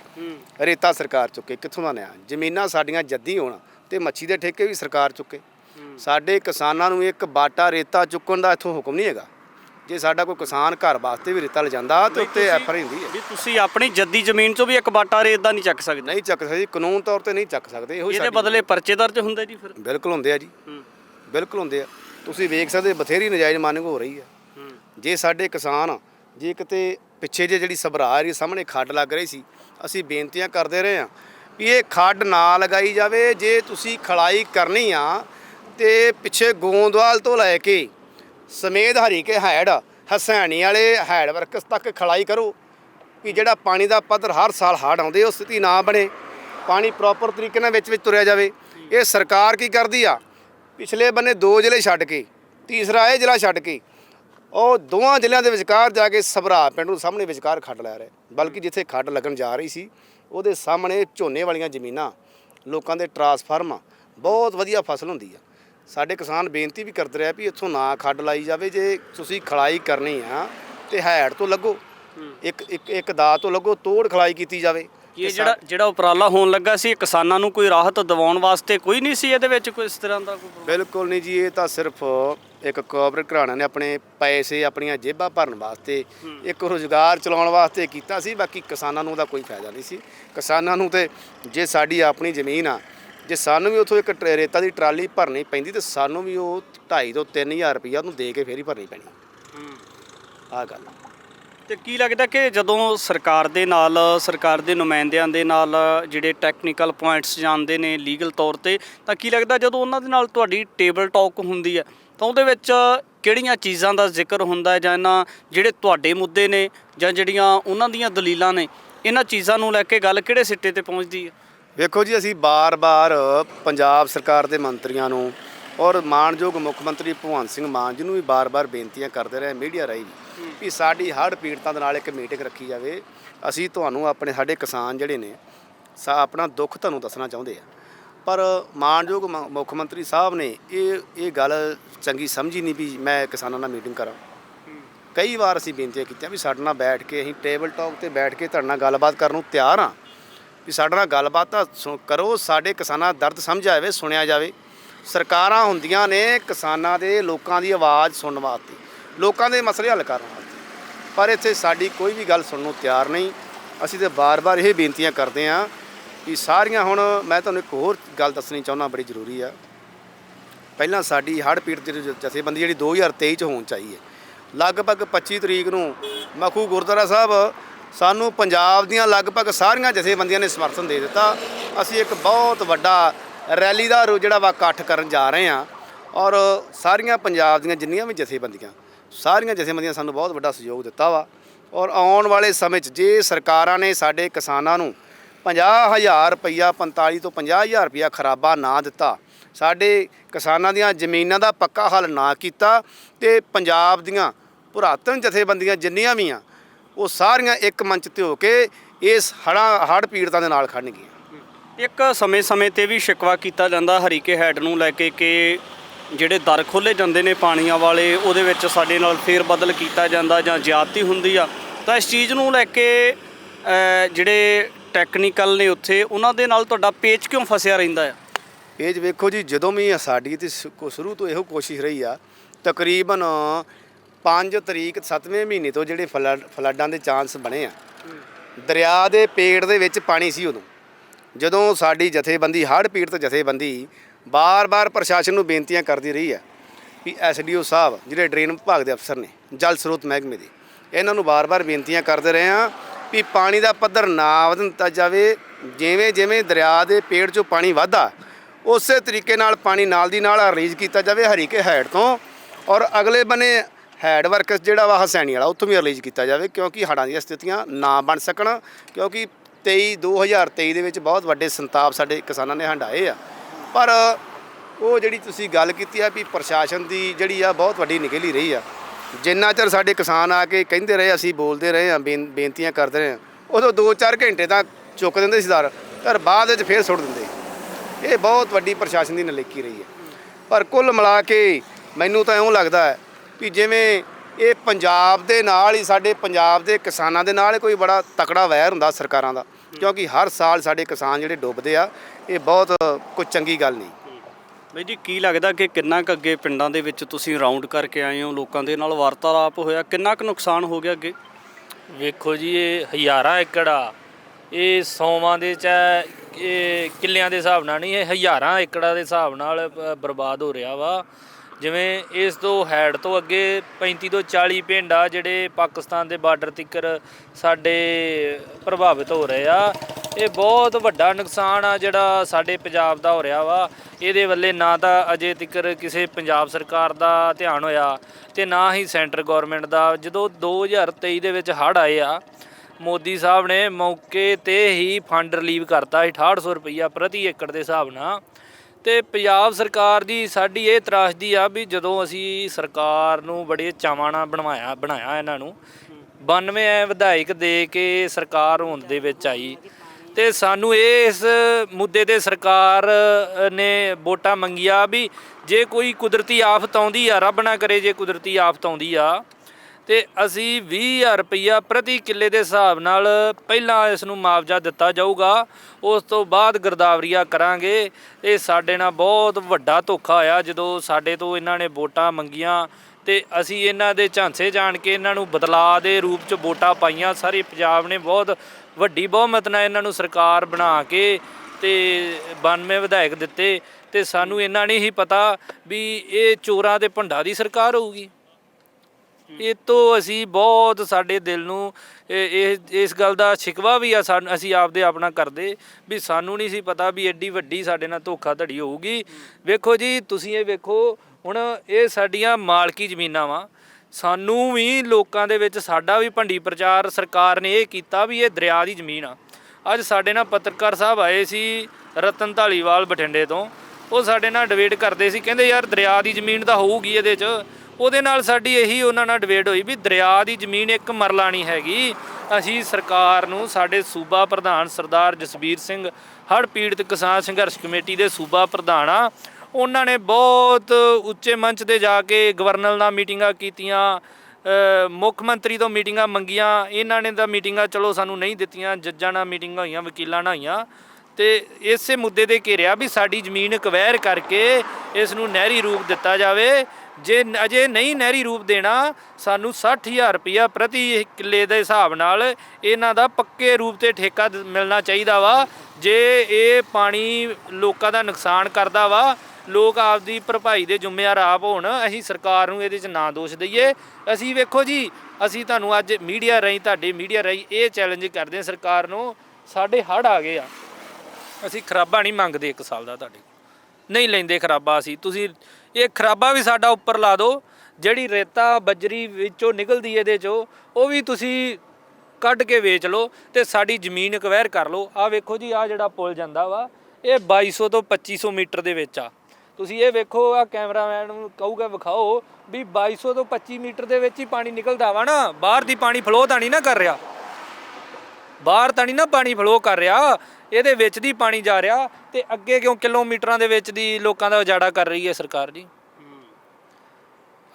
ਰੇਤਾ ਸਰਕਾਰ ਚੁੱਕੇ ਕਿੱਥੋਂ ਦਾ ਨਿਆਂ? ਜ਼ਮੀਨਾਂ ਸਾਡੀਆਂ ਜੱਦੀ ਹੋਣ ਤੇ ਮੱਛੀ ਦੇ ਠੇਕੇ ਵੀ ਸਰਕਾਰ ਚੁੱਕੇ। ਸਾਡੇ ਕਿਸਾਨਾਂ ਨੂੰ ਇੱਕ ਬਾਟਾ ਰੇਤਾ ਚੁੱਕਣ ਦਾ ਇੱਥੋਂ ਹੁਕਮ ਨਹੀਂ ਹੈਗਾ। ਜੇ ਸਾਡਾ ਕੋਈ ਕਿਸਾਨ ਘਰ ਵਾਸਤੇ ਵੀ ਰੇਤਾ ਲਿਜਾਂਦਾ ਤੇ ਉੱਤੇ ਐਫ ਆਈ ਹੁੰਦੀ ਹੈ। ਵੀ ਤੁਸੀਂ ਆਪਣੀ ਜੱਦੀ ਜ਼ਮੀਨ ਚੋਂ ਵੀ ਇੱਕ ਬਾਟਾ ਰੇਤ ਦਾ ਨਹੀਂ ਚੱਕ ਸਕਦੇ। ਨਹੀਂ ਚੱਕ ਸਕਦੇ ਕਾਨੂੰਨ ਤੌਰ ਤੇ ਨਹੀਂ ਚੱਕ ਸਕਦੇ ਇਹੋ ਇਹਦੇ ਬਦਲੇ ਪਰਚੇ ਦਰਜ ਹੁੰਦੇ ਜੀ ਫਿਰ। ਬਿਲਕੁਲ ਹੁੰਦੇ ਆ ਜੀ। ਬਿਲਕੁਲ ਹੁੰਦੇ ਆ। ਤੁਸੀਂ ਵੇਖ ਸਕਦੇ ਬਥੇਰੀ ਨਜਾਇਜ਼ ਮਾਨਿੰਗ ਹੋ ਰਹੀ ਹੈ। ਜੇ ਸਾਡੇ ਕਿਸਾਨ ਜੇ ਕਿਤੇ ਪਿੱਛੇ ਜੇ ਜਿਹੜੀ ਸਭਰਾ ਰਹੀ ਸਾਹਮਣੇ ਖੱਡ ਲੱਗ ਰਹੀ ਸੀ ਅਸੀਂ ਬੇਨਤੀਆਂ ਕਰਦੇ ਰਹੇ ਆ ਵੀ ਇਹ ਖੱਡ ਨਾ ਲਗਾਈ ਜਾਵੇ ਜੇ ਤੁਸੀਂ ਖਲਾਈ ਕਰਨੀ ਆ ਤੇ ਪਿੱਛੇ ਗੋਂਦਵਾਲ ਤੋਂ ਲੈ ਕੇ ਸਮੇਧ ਹਰੀ ਕੇ ਹੈੜ ਹਸੈਣੀ ਵਾਲੇ ਹੈੜ ਵਰਕਸ ਤੱਕ ਖਲਾਈ ਕਰੋ ਵੀ ਜਿਹੜਾ ਪਾਣੀ ਦਾ ਪੱਧਰ ਹਰ ਸਾਲ ਹੜ੍ਹ ਆਉਂਦੇ ਉਹ ਸਥਿਤੀ ਨਾ ਬਣੇ ਪਾਣੀ ਪ੍ਰੋਪਰ ਤਰੀਕੇ ਨਾਲ ਵਿੱਚ ਵਿੱਚ ਤੁਰਿਆ ਜਾਵੇ। ਇਹ ਸਰਕਾਰ ਕੀ ਕਰਦੀ ਆ? ਪਿਛਲੇ ਬੰਨੇ ਦੋ ਜ਼ਿਲ੍ਹੇ ਛੱਡ ਕੇ ਤੀਸਰਾ ਇਹ ਜ਼ਿਲ੍ਹਾ ਛੱਡ ਕੇ ਉਹ ਦੋਵਾਂ ਜ਼ਿਲ੍ਹਿਆਂ ਦੇ ਵਿਚਕਾਰ ਜਾ ਕੇ ਸਭਰਾ ਪਿੰਡ ਨੂੰ ਸਾਹਮਣੇ ਵਿਚਕਾਰ ਖੱਡ ਲੈ ਰਿਹਾ। ਬਲਕਿ ਜਿੱਥੇ ਖੱਡ ਲੱਗਣ ਜਾ ਰਹੀ ਸੀ ਉਹਦੇ ਸਾਹਮਣੇ ਝੋਨੇ ਵਾਲੀਆਂ ਜ਼ਮੀਨਾਂ ਲੋਕਾਂ ਦੇ ਟਰਾਂਸਫਾਰਮ ਬਹੁਤ ਵਧੀਆ ਫਸਲ ਹੁੰਦੀ ਆ। ਸਾਡੇ ਕਿਸਾਨ ਬੇਨਤੀ ਵੀ ਕਰਦੇ ਰਿਹਾ ਵੀ ਇੱਥੋਂ ਨਾ ਖੱਡ ਲਾਈ ਜਾਵੇ ਜੇ ਤੁਸੀਂ ਖਲਾਈ ਕਰਨੀ ਆ ਤੇ ਹੈੜ ਤੋਂ ਲੱਗੋ ਇੱਕ ਇੱਕ ਇੱਕ ਦਾ ਤੋਂ ਲੱਗੋ ਤੋੜ ਖਲਾਈ ਕੀਤੀ ਜਾਵੇ। ਇਹ ਜਿਹੜਾ ਜਿਹੜਾ ਉਪਰਾਲਾ ਹੋਣ ਲੱਗਾ ਸੀ ਕਿਸਾਨਾਂ ਨੂੰ ਕੋਈ ਰਾਹਤ ਦਿਵਾਉਣ ਵਾਸਤੇ ਕੋਈ ਨਹੀਂ ਸੀ ਇਹਦੇ ਵਿੱਚ ਕੋਈ ਇਸ ਤਰ੍ਹਾਂ ਦਾ ਕੋਈ ਬਿਲਕੁਲ ਨਹੀਂ ਜੀ ਇਹ ਤਾਂ ਸਿਰਫ ਇੱਕ ਕੋਆਪਰੇਟ ਘਰਾਣਾ ਨੇ ਆਪਣੇ ਪੈਸੇ ਆਪਣੀਆਂ ਜੇਬਾਂ ਭਰਨ ਵਾਸਤੇ ਇੱਕ ਰੋਜ਼ਗਾਰ ਚਲਾਉਣ ਵਾਸਤੇ ਕੀਤਾ ਸੀ ਬਾਕੀ ਕਿਸਾਨਾਂ ਨੂੰ ਉਹਦਾ ਕੋਈ ਫਾਇਦਾ ਨਹੀਂ ਸੀ। ਕਿਸਾਨਾਂ ਨੂੰ ਤੇ ਜੇ ਸਾਡੀ ਆਪਣੀ ਜ਼ਮੀਨ ਆ ਜੇ ਸਾਨੂੰ ਵੀ ਉਥੋਂ ਇੱਕ ਟ- ਰੇਤਾ ਦੀ ਟਰਾਲੀ ਭਰਨੀ ਪੈਂਦੀ ਤੇ ਸਾਨੂੰ ਵੀ ਉਹ 2.5 ਤੋਂ 3000 ਰੁਪਈਆ ਉਹਨੂੰ ਦੇ ਕੇ ਫੇਰ ਹੀ ਭਰਨੀ ਪੈਣੀ। ਆ ਗੱਲ ਆ। ਤੇ ਕੀ ਲੱਗਦਾ ਕਿ ਜਦੋਂ ਸਰਕਾਰ ਦੇ ਨਾਲ, ਸਰਕਾਰ ਦੇ ਨੁਮਾਇੰਦਿਆਂ ਦੇ ਨਾਲ ਜਿਹੜੇ ਟੈਕਨੀਕਲ ਪੁਆਇੰਟਸ ਜਾਂਦੇ ਨੇ ਲੀਗਲ ਤੌਰ ਤੇ, ਤਾਂ ਕੀ ਲੱਗਦਾ ਜਦੋਂ ਉਹਨਾਂ ਦੇ ਨਾਲ ਤੁਹਾਡੀ ਟੇਬਲ ਟਾਕ ਹੁੰਦੀ ਹੈ, ਤਾਂ ਉਹਦੇ ਵਿੱਚ ਕਿਹੜੀਆਂ ਚੀਜ਼ਾਂ ਦਾ ਜ਼ਿਕਰ ਹੁੰਦਾ ਹੈ ਜਾਂ ਇਹਨਾਂ ਜਿਹੜੇ ਤੁਹਾਡੇ ਮੁੱਦੇ ਨੇ ਜਾਂ ਜਿਹੜੀਆਂ ਉਹਨਾਂ ਦੀਆਂ ਦਲੀਲਾਂ ਨੇ, ਇਹਨਾਂ ਚੀਜ਼ਾਂ ਨੂੰ ਲੈ ਕੇ ਗੱਲ ਕਿਹੜੇ ਸਿੱਟੇ ਤੇ ਪਹੁੰਚਦੀ ਹੈ? ਵੇਖੋ ਜੀ, ਅਸੀਂ ਬਾਰ-ਬਾਰ ਪੰਜਾਬ ਸਰਕਾਰ ਦੇ ਮੰਤਰੀਆਂ ਨੂੰ ਔਰ ਮਾਨਯੋਗ ਮੁੱਖ ਮੰਤਰੀ ਭਗਵੰਤ ਸਿੰਘ ਮਾਨ ਜੀ ਨੂੰ ਵੀ ਬਾਰ-ਬਾਰ ਬੇਨਤੀਆਂ ਕਰਦੇ ਰਹੇ, ਮੀਡੀਆ ਰਾਹੀਂ ਵੀ ਸਾਡੀ ਹੜ੍ਹ ਪੀੜਤਾਂ ਦੇ ਨਾਲ ਇੱਕ ਮੀਟਿੰਗ ਰੱਖੀ ਜਾਵੇ। ਅਸੀਂ ਤੁਹਾਨੂੰ ਆਪਣੇ, ਸਾਡੇ ਕਿਸਾਨ ਜਿਹੜੇ ਨੇ, ਸਾ, ਆਪਣਾ ਦੁੱਖ ਤੁਹਾਨੂੰ ਦੱਸਣਾ ਚਾਹੁੰਦੇ ਆ। ਪਰ ਮਾਨਯੋਗ ਮ- ਮੁੱਖ ਮੰਤਰੀ ਸਾਹਿਬ ਨੇ ਇਹ ਇਹ ਗੱਲ ਚੰਗੀ ਸਮਝੀ ਨਹੀਂ ਵੀ ਮੈਂ ਕਿਸਾਨਾਂ ਨਾਲ ਮੀਟਿੰਗ ਕਰਾਂ। ਕਈ ਵਾਰ ਅਸੀਂ ਬੇਨਤੀਆਂ ਕੀਤੀਆਂ ਵੀ ਸਾਡੇ ਨਾਲ ਬੈਠ ਕੇ ਅਸੀਂ ਟੇਬਲ ਟਾਕ ਤੇ ਬੈਠ ਕੇ ਤੁਹਾਡੇ ਨਾਲ ਗੱਲਬਾਤ ਕਰਨ ਨੂੰ ਤਿਆਰ ਹਾਂ। ਵੀ ਸਾਡੇ ਨਾਲ ਗੱਲਬਾਤ ਤਾਂ ਸੁ- ਕਰੋ, ਸਾਡੇ ਕਿਸਾਨਾਂ ਦਾ ਦਰਦ ਸਮਝਿਆ ਜਾਵੇ ਸੁਣਿਆ ਜਾਵੇ। ਸਰਕਾਰਾਂ ਹੁੰਦੀਆਂ ਨੇ ਕਿਸਾਨਾਂ ਦੇ ਲੋਕਾਂ ਦੀ ਆਵਾਜ਼ ਸੁਣਨ ਵਾਸਤੇ। ਲੋਕਾਂ ਦੇ ਮਸਲੇ ਹੱਲ ਕਰਨ ਵਾਸਤੇ। ਪਰ ਇੱਥੇ ਸਾਡੀ ਕੋਈ ਵੀ ਗੱਲ ਸੁਣਨ ਨੂੰ ਤਿਆਰ ਨਹੀਂ। ਅਸੀਂ ਤੇ ਬਾਰ-ਬਾਰ ਇਹ ਬੇਨਤੀਆਂ ਕਰਦੇ ਹਾਂ ਕਿ ਸਾਰੀਆਂ ਹੁਣ ਮੈਂ ਤੁਹਾਨੂੰ ਇੱਕ ਹੋਰ ਗੱਲ ਦੱਸਣੀ ਚਾਹੁੰਦਾ, ਬੜੀ ਜ਼ਰੂਰੀ ਆ। ਪਹਿਲਾਂ ਸਾਡੀ ਹੜ੍ਹ ਪੀੜਤ ਜਿਹੜੀ ਜਥੇਬੰਦੀ ਜਿਹੜੀ 2023 ਚ ਹੋਣ ਚਾਹੀਏ ਲਗਭਗ 25 ਤਰੀਕ ਨੂੰ ਮਖੂ ਗੁਰਦੁਆਰਾ ਸਾਹਿਬ ਸਾਨੂੰ ਪੰਜਾਬ ਦੀਆਂ ਲਗਭਗ ਸਾਰੀਆਂ ਜਥੇਬੰਦੀਆਂ ਨੇ ਸਮਰਥਨ ਦੇ ਦਿੱਤਾ। ਅਸੀਂ ਇੱਕ ਬਹੁਤ ਵੱਡਾ ਰੈਲੀ ਦਾ ਰੋ- ਜਿਹੜਾ ਵਾ ਇਕੱਠ ਕਰਨ ਜਾ ਰਹੇ ਹਾਂ। ਔਰ ਸਾਰੀਆਂ ਪੰਜਾਬ ਦੀਆਂ ਜਿੰਨੀਆਂ ਵੀ ਜਥੇਬੰਦੀਆਂ ਸਾਰੀਆਂ ਜਥੇਬੰਦੀਆਂ ਸਾਨੂੰ ਬਹੁਤ ਵੱਡਾ ਸਹਿਯੋਗ ਦਿੱਤਾ ਵਾ। ਔਰ ਆਉਣ ਵਾਲੇ ਸਮੇਂ 'ਚ ਜੇ ਸਰਕਾਰਾਂ ਨੇ ਸਾਡੇ ਕਿਸਾਨਾਂ ਨੂੰ 50000 ਰੁਪਈਆ 45 ਤੋਂ 50000 ਰੁਪਈਆ ਖਰਾਬਾ ਨਾ ਦਿੱਤਾ, ਸਾਡੇ ਕਿਸਾਨਾਂ ਦੀਆਂ ਜ਼ਮੀਨਾਂ ਦਾ ਪੱਕਾ ਹੱਲ ਨਾ ਕੀਤਾ ਤੇ ਪੰਜਾਬ ਦੀਆਂ ਪੁਰਾਤਨ ਜਥੇਬੰਦੀਆਂ ਜਿੰਨੀਆਂ ਵੀ ਆ, ਉਹ ਸਾਰੀਆਂ ਇੱਕ ਮੰਚ ਤੇ ਹੋ ਕੇ ਇਸ ਹੜ੍ਹਾਂ ਹੜ੍ਹ ਪੀੜਤਾਂ ਦੇ ਨਾਲ ਖੜਨਗੀਆਂ ਇੱਕ ਸਮੇਂ-ਸਮੇਂ ਤੇ ਵੀ ਸ਼ਿਕਵਾ ਕੀਤਾ ਜਾਂਦਾ ਹਰੀਕੇ ਹੈਡ ਨੂੰ ਲੈ ਕੇ ਕਿ ਜਿਹੜੇ ਦਰ ਖੋਲੇ ਜਾਂਦੇ ਨੇ ਪਾਣੀਆਂ ਵਾਲੇ, ਉਹਦੇ ਵਿੱਚ ਸਾਡੇ ਨਾਲ ਫੇਰ ਬਦਲ ਕੀਤਾ ਜਾਂਦਾ ਜਾਂ ਜ਼ਿਆਦਤੀ ਹੁੰਦੀ ਆ। ਤਾਂ ਇਸ ਚੀਜ਼ ਨੂੰ ਲੈ ਕੇ ਜਿਹੜੇ ਟੈਕਨੀਕਲ ਨੇ ਉੱਥੇ, ਉਹਨਾਂ ਦੇ ਨਾਲ ਤੁਹਾਡਾ ਪੇਚ ਕਿਉਂ ਫਸਿਆ ਰਹਿੰਦਾ ਆ? ਇਹ ਵੇਖੋ ਜੀ, ਜਦੋਂ ਵੀ ਸਾਡੀ ਤੇ ਸ- ਸ਼ੁਰੂ ਤੋਂ ਇਹੋ ਕੋਸ਼ਿਸ਼ ਰਹੀ ਆ, ਤਕਰੀਬਨ 5 ਤਰੀਕ 7ਵੇਂ ਮਹੀਨੇ ਤੋਂ ਜਿਹੜੇ ਫਲੱਡ, ਫਲੱਡਾਂ ਦੇ ਚਾਂਸ ਬਣੇ ਆ। ਦਰਿਆ ਦੇ ਪੇਟ ਦੇ ਵਿੱਚ ਪਾਣੀ ਸੀ ਉਦੋਂ। ਜਦੋਂ ਸਾਡੀ ਜਥੇਬੰਦੀ, ਹੜ੍ਹ ਪੀੜਤ ਜਥੇਬੰਦੀ ਬਾਰ-ਬਾਰ ਪ੍ਰਸ਼ਾਸਨ ਨੂੰ ਬੇਨਤੀਆਂ ਕਰਦੀ ਰਹੀ ਹੈ ਵੀ ਐਸਡੀਓ ਸਾਹਿਬ, ਜਿਹੜੇ ਡਰੇਨ ਵਿਭਾਗ ਦੇ ਅਫਸਰ ਨੇ, ਜਲ ਸਰੋਤ ਮਹਿਕਮੇ ਦੇ, ਇਹਨਾਂ ਨੂੰ ਬਾਰ-ਬਾਰ ਬੇਨਤੀਆਂ ਕਰਦੇ ਰਹੇ ਆ ਵੀ ਪਾਣੀ ਦਾ ਪੱਧਰ ਨਾ ਵਧਣ ਦਿੱਤਾ ਜਾਵੇ। ਜਿਵੇਂ ਜਿਵੇਂ ਦਰਿਆ ਦੇ ਪੇੜ 'ਚੋਂ ਪਾਣੀ ਵਧਦਾ, ਉਸੇ ਤਰੀਕੇ ਨਾਲ ਪਾਣੀ ਨਾਲ ਦੀ ਨਾਲ ਰਿਲੀਜ਼ ਕੀਤਾ ਜਾਵੇ ਹਰੀਕੇ ਹੈਡ ਤੋਂ ਔਰ ਅਗਲੇ ਬਨੇ ਹੈਡ ਵਰਕਸ ਜਿਹੜਾ ਵਾ ਹਸੈਣੀ ਵਾਲਾ, ਉੱਥੋਂ ਵੀ ਰਿਲੀਜ਼ ਕੀਤਾ ਜਾਵੇ ਕਿਉਂਕਿ ਹੜ੍ਹਾਂ ਦੀਆਂ ਸਥਿਤੀਆਂ ਨਾ ਬਣ ਸਕਣ। ਕਿਉਂਕਿ 23 2023 ਦੇ ਵਿੱਚ ਬਹੁਤ ਵੱਡੇ ਸੰਤਾਪ ਸਾਡੇ ਕਿਸਾਨਾਂ ਨੇ ਹੰਡਾਏ ਆ। ਪਰ ਉਹ ਜਿਹੜੀ ਤੁਸੀਂ ਗੱਲ ਕੀਤੀ ਆ ਵੀ ਪ੍ਰਸ਼ਾਸਨ ਦੀ ਜਿਹੜੀ ਆ ਬਹੁਤ ਵੱਡੀ ਨਿਗਲੀ ਰਹੀ ਆ। ਜਿੰਨਾ ਚਿਰ ਸਾਡੇ ਕਿਸਾਨ ਆ ਕੇ ਕਹਿੰਦੇ ਰਹੇ, ਅਸੀਂ ਬੋਲਦੇ ਰਹੇ ਆ, ਬੇਨ- ਬੇਨਤੀਆਂ ਕਰਦੇ ਰਹੇ ਆ, ਉਦੋਂ 2-4 ਘੰਟੇ ਤਾਂ ਚੁੱਕ ਦਿੰਦੇ ਸੀ ਦਰ ਪਰ ਬਾਅਦ ਵਿੱਚ ਫੇਰ ਸੁੱਟ ਦਿੰਦੇ। ਇਹ ਬਹੁਤ ਵੱਡੀ ਪ੍ਰਸ਼ਾਸਨ ਦੀ ਨਲੇਕੀ ਰਹੀ ਹੈ ਪਰ ਕੁੱਲ ਮਿਲਾ ਕੇ ਮੈਨੂੰ ਤਾਂ ਇਉਂ ਲੱਗਦਾ ਹੈ ਵੀ ਜਿਵੇਂ ਇਹ ਪੰਜਾਬ ਦੇ ਨਾਲ ਹੀ ਸਾਡੇ ਪੰਜਾਬ ਦੇ ਕਿਸਾਨਾਂ ਦੇ ਨਾਲ ਕੋਈ ਬੜਾ ਤਕੜਾ ਵੈਰ ਹੁੰਦਾ ਸਰਕਾਰਾਂ ਦਾ ਕਿਉਂਕਿ ਹਰ ਸਾਲ ਸਾਡੇ ਕਿਸਾਨ ਜਿਹੜੇ ਡੁੱਬਦੇ ਆ ਇਹ ਬਹੁਤ ਕੋਈ ਚੰਗੀ ਗੱਲ ਨਹੀਂ। ਬਈ ਜੀ ਕੀ ਲੱਗਦਾ ਕਿ ਕਿੰਨਾ ਕੁ ਅੱਗੇ ਪਿੰਡਾਂ ਦੇ ਵਿੱਚ ਤੁਸੀਂ ਰਾਉਂਡ ਕਰਕੇ ਆਏ ਹੋ? ਲੋਕਾਂ ਦੇ ਨਾਲ ਵਾਰਤਾਲਾਪ ਹੋਇਆ। ਕਿੰਨਾ ਕੁ ਨੁਕਸਾਨ ਹੋ ਗਿਆ ਅੱਗੇ? ਵੇਖੋ ਜੀ ਇਹ ਹਜ਼ਾਰਾਂ ਏਕੜ ਆ। ਇਹ ਸੌਵਾਂ ਦੇ ਚ ਹੈ, ਇਹ ਕਿੱਲਿਆਂ ਦੇ ਹਿਸਾਬ ਨਾਲ ਨਹੀਂ ਇਹ ਹਜ਼ਾਰਾਂ ਏਕੜਾਂ ਦੇ ਹਿਸਾਬ ਨਾਲ ਬ- ਬਰਬਾਦ ਹੋ ਰਿਹਾ ਵਾ। ਜਿਵੇਂ ਇਸ ਤੋਂ ਹੈਡ ਤੋਂ ਅੱਗੇ 35 ਤੋਂ 40 ਪਿੰਡ ਆ ਜਿਹੜੇ ਪਾਕਿਸਤਾਨ ਦੇ ਬਾਰਡਰ ਤੱਕਰ ਸਾਡੇ ਪ੍ਰਭਾਵਿਤ ਹੋ ਰਹੇ ਆ। ਇਹ ਬਹੁਤ ਵੱਡਾ ਨੁਕਸਾਨ ਆ ਜਿਹੜਾ ਸਾਡੇ ਪੰਜਾਬ ਦਾ ਹੋ ਰਿਹਾ ਵਾ। ਇਹਦੇ ਵੱਲੇ ਨਾ ਤਾਂ ਅਜੇ ਤੱਕਰ ਕਿਸੇ ਪੰਜਾਬ ਸਰਕਾਰ ਦਾ ਧਿਆਨ ਹੋਇਆ ਤੇ ਨਾ ਹੀ ਸੈਂਟਰ ਗਵਰਨਮੈਂਟ ਦਾ। ਜਦੋਂ 2023 ਦੇ ਵਿੱਚ ਹੜ੍ਹ ਆਏ ਆ, ਮੋਦੀ ਸਾਹਿਬ ਨੇ ਮੌਕੇ ਤੇ ਹੀ ਫੰਡ ਰਿਲੀਵ ਕਰਤਾ 6800 ਰੁਪਈਆ ਪ੍ਰਤੀ ਏਕੜ ਦੇ ਹਿਸਾਬ ਨਾਲ। ਤੇ ਪੰਜਾਬ ਸਰਕਾਰ ਦੀ ਸਾਡੀ ਇਹ ਤਰਾਸਦੀ ਆ ਵੀ ਜਦੋਂ ਅਸੀਂ ਸਰਕਾਰ ਨੂੰ ਬੜੇ ਚਾਵਾਂ ਨਾਲ ਬਣਵਾਇਆ, ਬਣਾਇਆ ਇਹਨਾਂ ਨੂੰ 92 ਵਿਧਾਇਕ ਦੇ ਕੇ ਸਰਕਾਰ ਹੋਣ ਦੇ ਵਿੱਚ ਆਈ। ਤੇ ਸਾਨੂੰ ਇਸ ਮੁੱਦੇ ਤੇ ਸਰਕਾਰ ਨੇ ਵੋਟਾਂ ਮੰਗੀਆਂ ਵੀ ਜੇ ਕੋਈ ਕੁਦਰਤੀ ਆਫਤ ਆਉਂਦੀ ਆ, ਰੱਬ ਨਾ ਕਰੇ ਜੇ ਕੁਦਰਤੀ ਆਫਤ ਆਉਂਦੀ ਆ ਤੇ ਅਸੀਂ 20000 ਰੁਪਈਆ ਪ੍ਰਤੀ ਕਿੱਲੇ ਦੇ ਹਿਸਾਬ ਨਾਲ ਪਹਿਲਾਂ ਇਸ ਨੂੰ ਮੁਆਵਜ਼ਾ ਦਿੱਤਾ ਜਾਊਗਾ। ਉਸ ਤੋਂ ਬਾਅਦ ਗਰਦਾਵਰੀਆ ਕਰਾਂਗੇ। ਇਹ ਸਾਡੇ ਨਾਲ ਬਹੁਤ ਵੱਡਾ ਧੋਖਾ ਹੋਇਆ ਜਦੋਂ ਸਾਡੇ ਤੋਂ ਇਹਨਾਂ ਨੇ ਵੋਟਾਂ ਮੰਗੀਆਂ ਤੇ ਅਸੀਂ ਇਹਨਾਂ ਦੇ ਝਾਂਸੇ ਜਾਣ ਕੇ ਇਹਨਾਂ ਨੂੰ ਬਦਲਾਅ ਦੇ ਰੂਪ ਚ ਵੋਟਾਂ ਪਾਈਆਂ। ਸਾਰੇ ਪੰਜਾਬ ਨੇ ਬਹੁਤ ਵੱਡੀ ਬਹੁਮਤ ਨਾਲ ਇਹਨਾਂ ਨੂੰ ਸਰਕਾਰ ਬਣਾ ਕੇ ਤੇ 92 ਵਿਧਾਇਕ ਦਿੱਤੇ ਤੇ ਸਾਨੂੰ ਇਹਨਾਂ ਨੇ ਹੀ ਪਤਾ ਵੀ ਇਹ ਚੋਰਾਂ ਦੇ ਭੰਡਾ ਦੀ ਸਰਕਾਰ ਹੋਊਗੀ। ਇਹ ਤੋਂ ਅਸੀਂ ਬਹੁਤ ਸਾਡੇ ਦਿਲ ਨੂੰ, ਇਹ, ਇਹ- ਇਸ ਗੱਲ ਦਾ ਸ਼ਿਕਵਾ ਵੀ ਆ ਸਾਨੂੰ, ਅਸੀਂ ਆਪਦੇ ਆਪਣਾ ਕਰਦੇ ਵੀ ਸਾਨੂੰ ਨਹੀਂ ਸੀ ਪਤਾ ਵੀ ਐਡੀ ਵੱਡੀ ਸਾਡੇ ਨਾਲ ਧੋਖਾਧੜੀ ਹੋਊਗੀ। ਵੇਖੋ ਜੀ, ਤੁਸੀਂ ਇਹ ਵੇਖੋ, ਹੁਣ ਇਹ ਸਾਡੀਆਂ ਮਾਲਕੀ ਜ਼ਮੀਨਾਂ ਵਾ। ਸਾਨੂੰ ਵੀ ਲੋਕਾਂ ਦੇ ਵਿੱਚ ਸਾਡਾ ਵੀ ਭੰਡੀ ਪ੍ਰਚਾਰ ਸਰਕਾਰ ਨੇ ਇਹ ਕੀਤਾ ਵੀ ਇਹ ਦਰਿਆ ਦੀ ਜ਼ਮੀਨ ਆ। ਅੱਜ ਸਾਡੇ ਨਾਲ ਪੱਤਰਕਾਰ ਸਾਹਿਬ ਆਏ ਸੀ ਰਤਨ ਢਾਲੀਵਾਲ ਬਠਿੰਡੇ ਤੋਂ। ਉਹ ਸਾਡੇ ਨਾਲ ਡਿਬੇਟ ਕਰਦੇ ਸੀ, ਕਹਿੰਦੇ ਯਾਰ ਦਰਿਆ ਦੀ ਜ਼ਮੀਨ ਤਾਂ ਹੋਊਗੀ ਇਹਦੇ 'ਚ। ਉਹਦੇ ਨਾਲ ਸਾਡੀ ਇਹੀ ਉਹਨਾਂ ਨਾਲ ਡਿਬੇਟ ਹੋਈ ਵੀ ਦਰਿਆ ਦੀ ਜ਼ਮੀਨ ਇੱਕ ਮਰਲਾ ਨਹੀਂ ਹੈਗੀ। ਅਸੀਂ ਸਰਕਾਰ ਨੂੰ ਸਾਡੇ ਸੂਬਾ ਪ੍ਰਧਾਨ ਸਰਦਾਰ ਜਸਬੀਰ ਸਿੰਘ, ਹੜ੍ਹ ਪੀੜਤ ਕਿਸਾਨ ਸੰਘਰਸ਼ ਕਮੇਟੀ ਦੇ ਸੂਬਾ ਪ੍ਰਧਾਨ ਆ, ਉਹਨਾਂ ਨੇ ਬਹੁਤ ਉੱਚੇ ਮੰਚ ਤੇ ਜਾ ਕੇ ਗਵਰਨਰ ਨਾਲ ਮੀਟਿੰਗਾਂ ਕੀਤੀਆਂ ਮੁੱਖ ਮੰਤਰੀ ਤੋਂ ਮੀਟਿੰਗਾਂ ਮੰਗੀਆਂ, ਇਹਨਾਂ ਨੇ ਤਾਂ ਮੀਟਿੰਗਾਂ ਚਲੋ ਸਾਨੂੰ ਨਹੀਂ ਦਿੱਤੀਆਂ, ਜੱਜਾਂ ਨਾਲ ਮੀਟਿੰਗਾਂ ਹੋਈਆਂ, ਵਕੀਲਾਂ ਨਾਲ ਹੋਈਆਂ। ਤੇ ਇਸੇ ਮੁੱਦੇ ਤੇ ਘੇਰਿਆ ਵੀ ਸਾਡੀ ਜ਼ਮੀਨ ਕਵੈਰ ਕਰਕੇ ਇਸ ਨੂੰ ਨਹਿਰੀ ਰੂਪ ਦਿੱਤਾ ਜਾਵੇ। ਜੇ ਅਜੇ ਨਹੀਂ ਨਹਿਰੀ ਰੂਪ ਦੇਣਾ, ਸਾਨੂੰ 60000 ਰੁਪਇਆ ਪ੍ਰਤੀ ਕਿੱਲੇ ਦੇ ਹਿਸਾਬ ਨਾਲ ਇਹਨਾਂ ਦਾ ਪੱਕੇ ਰੂਪ ਤੇ ਠੇਕਾ ਮਿਲਣਾ ਚਾਹੀਦਾ ਵਾ। ਜੇ ਇਹ ਪਾਣੀ ਲੋਕਾਂ ਦਾ ਨੁਕਸਾਨ ਕਰਦਾ ਵਾ, ਲੋਕ ਆਪਦੀ ਭਰਪਾਈ ਦੇ ਜ਼ਿੰਮੇਵਾਰ ਆਪ ਹੋਣ, ਅਸੀਂ ਸਰਕਾਰ ਨੂੰ ਇਹਦੇ 'ਚ ਨਾ ਦੋਸ਼ ਦਈਏ। ਅਸੀਂ ਵੇਖੋ ਜੀ, ਅਸੀਂ ਤੁਹਾਨੂੰ ਅੱਜ ਮੀਡੀਆ ਰਾਹੀਂ, ਤੁਹਾਡੇ ਮੀਡੀਆ ਰਾਹੀਂ ਇਹ ਚੈਲੰਜ ਕਰਦੇ ਹਾਂ ਸਰਕਾਰ ਨੂੰ, ਸਾਡੇ ਹੜ੍ਹ ਆ ਗਏ ਆ। ਅਸੀਂ ਖਰਾਬਾ ਨਹੀਂ ਮੰਗਦੇ ਇੱਕ ਸਾਲ ਦਾ ਤੁਹਾਡੇ ਕੋਲ। ਨਹੀਂ ਲੈਂਦੇ ਖਰਾਬਾ ਅਸੀਂ। ਤੁਸੀਂ ਇਹ ਖਰਾਬਾ ਵੀ ਸਾਡਾ ਉੱਪਰ ਲਾ ਦਿਓ, ਜਿਹੜੀ ਰੇਤਾ ਬਜਰੀ ਵਿੱਚੋਂ ਨਿਕਲਦੀ ਇਹਦੇ ਚੋਂ, ਉਹ ਵੀ ਤੁਸੀਂ ਕੱਢ ਕੇ ਵੇਚ ਲਓ ਤੇ ਸਾਡੀ ਜ਼ਮੀਨ ਅਕਵਾਇਰ ਕਰ ਲਓ। ਆ ਵੇਖੋ ਜੀ ਆ ਜਿਹੜਾ ਪੁਲ ਜਾਂਦਾ ਵਾ, ਇਹ 2200 ਤੋਂ 2500 ਮੀਟਰ ਦੇ ਵਿੱਚ ਆ। ਤੁਸੀਂ ਇਹ ਵੇਖੋ ਆ ਕੈਮਰਾਮੈਨ ਨੂੰ ਕਹੂਗਾ, ਵਿਖਾਓ ਵੀ 2200 ਤੋਂ 25 ਮੀਟਰ ਦੇ ਵਿੱਚ ਹੀ ਪਾਣੀ ਨਿਕਲਦਾ ਵਾ ਨਾ, ਬਾਹਰ ਦੀ ਪਾਣੀ ਫਲੋ ਤਾਂ ਨਹੀਂ ਨਾ ਕਰ ਰਿਹਾ। ਬਾਹਰ ਤਾਂ ਨਹੀਂ ਨਾ ਪਾਣੀ ਫਲੋ ਕਰ ਰਿਹਾ ਇਹਦੇ ਵਿੱਚ ਦੀ ਪਾਣੀ ਜਾ ਰਿਹਾ ਤੇ ਅੱਗੇ ਕਿਉਂ ਕਿਲੋਮੀਟਰਾਂ ਦੇ ਵਿੱਚ ਦੀ ਲੋਕਾਂ ਦਾ ਉਜਾੜਾ ਕਰ ਰਹੀ ਹੈ ਸਰਕਾਰ ਜੀ।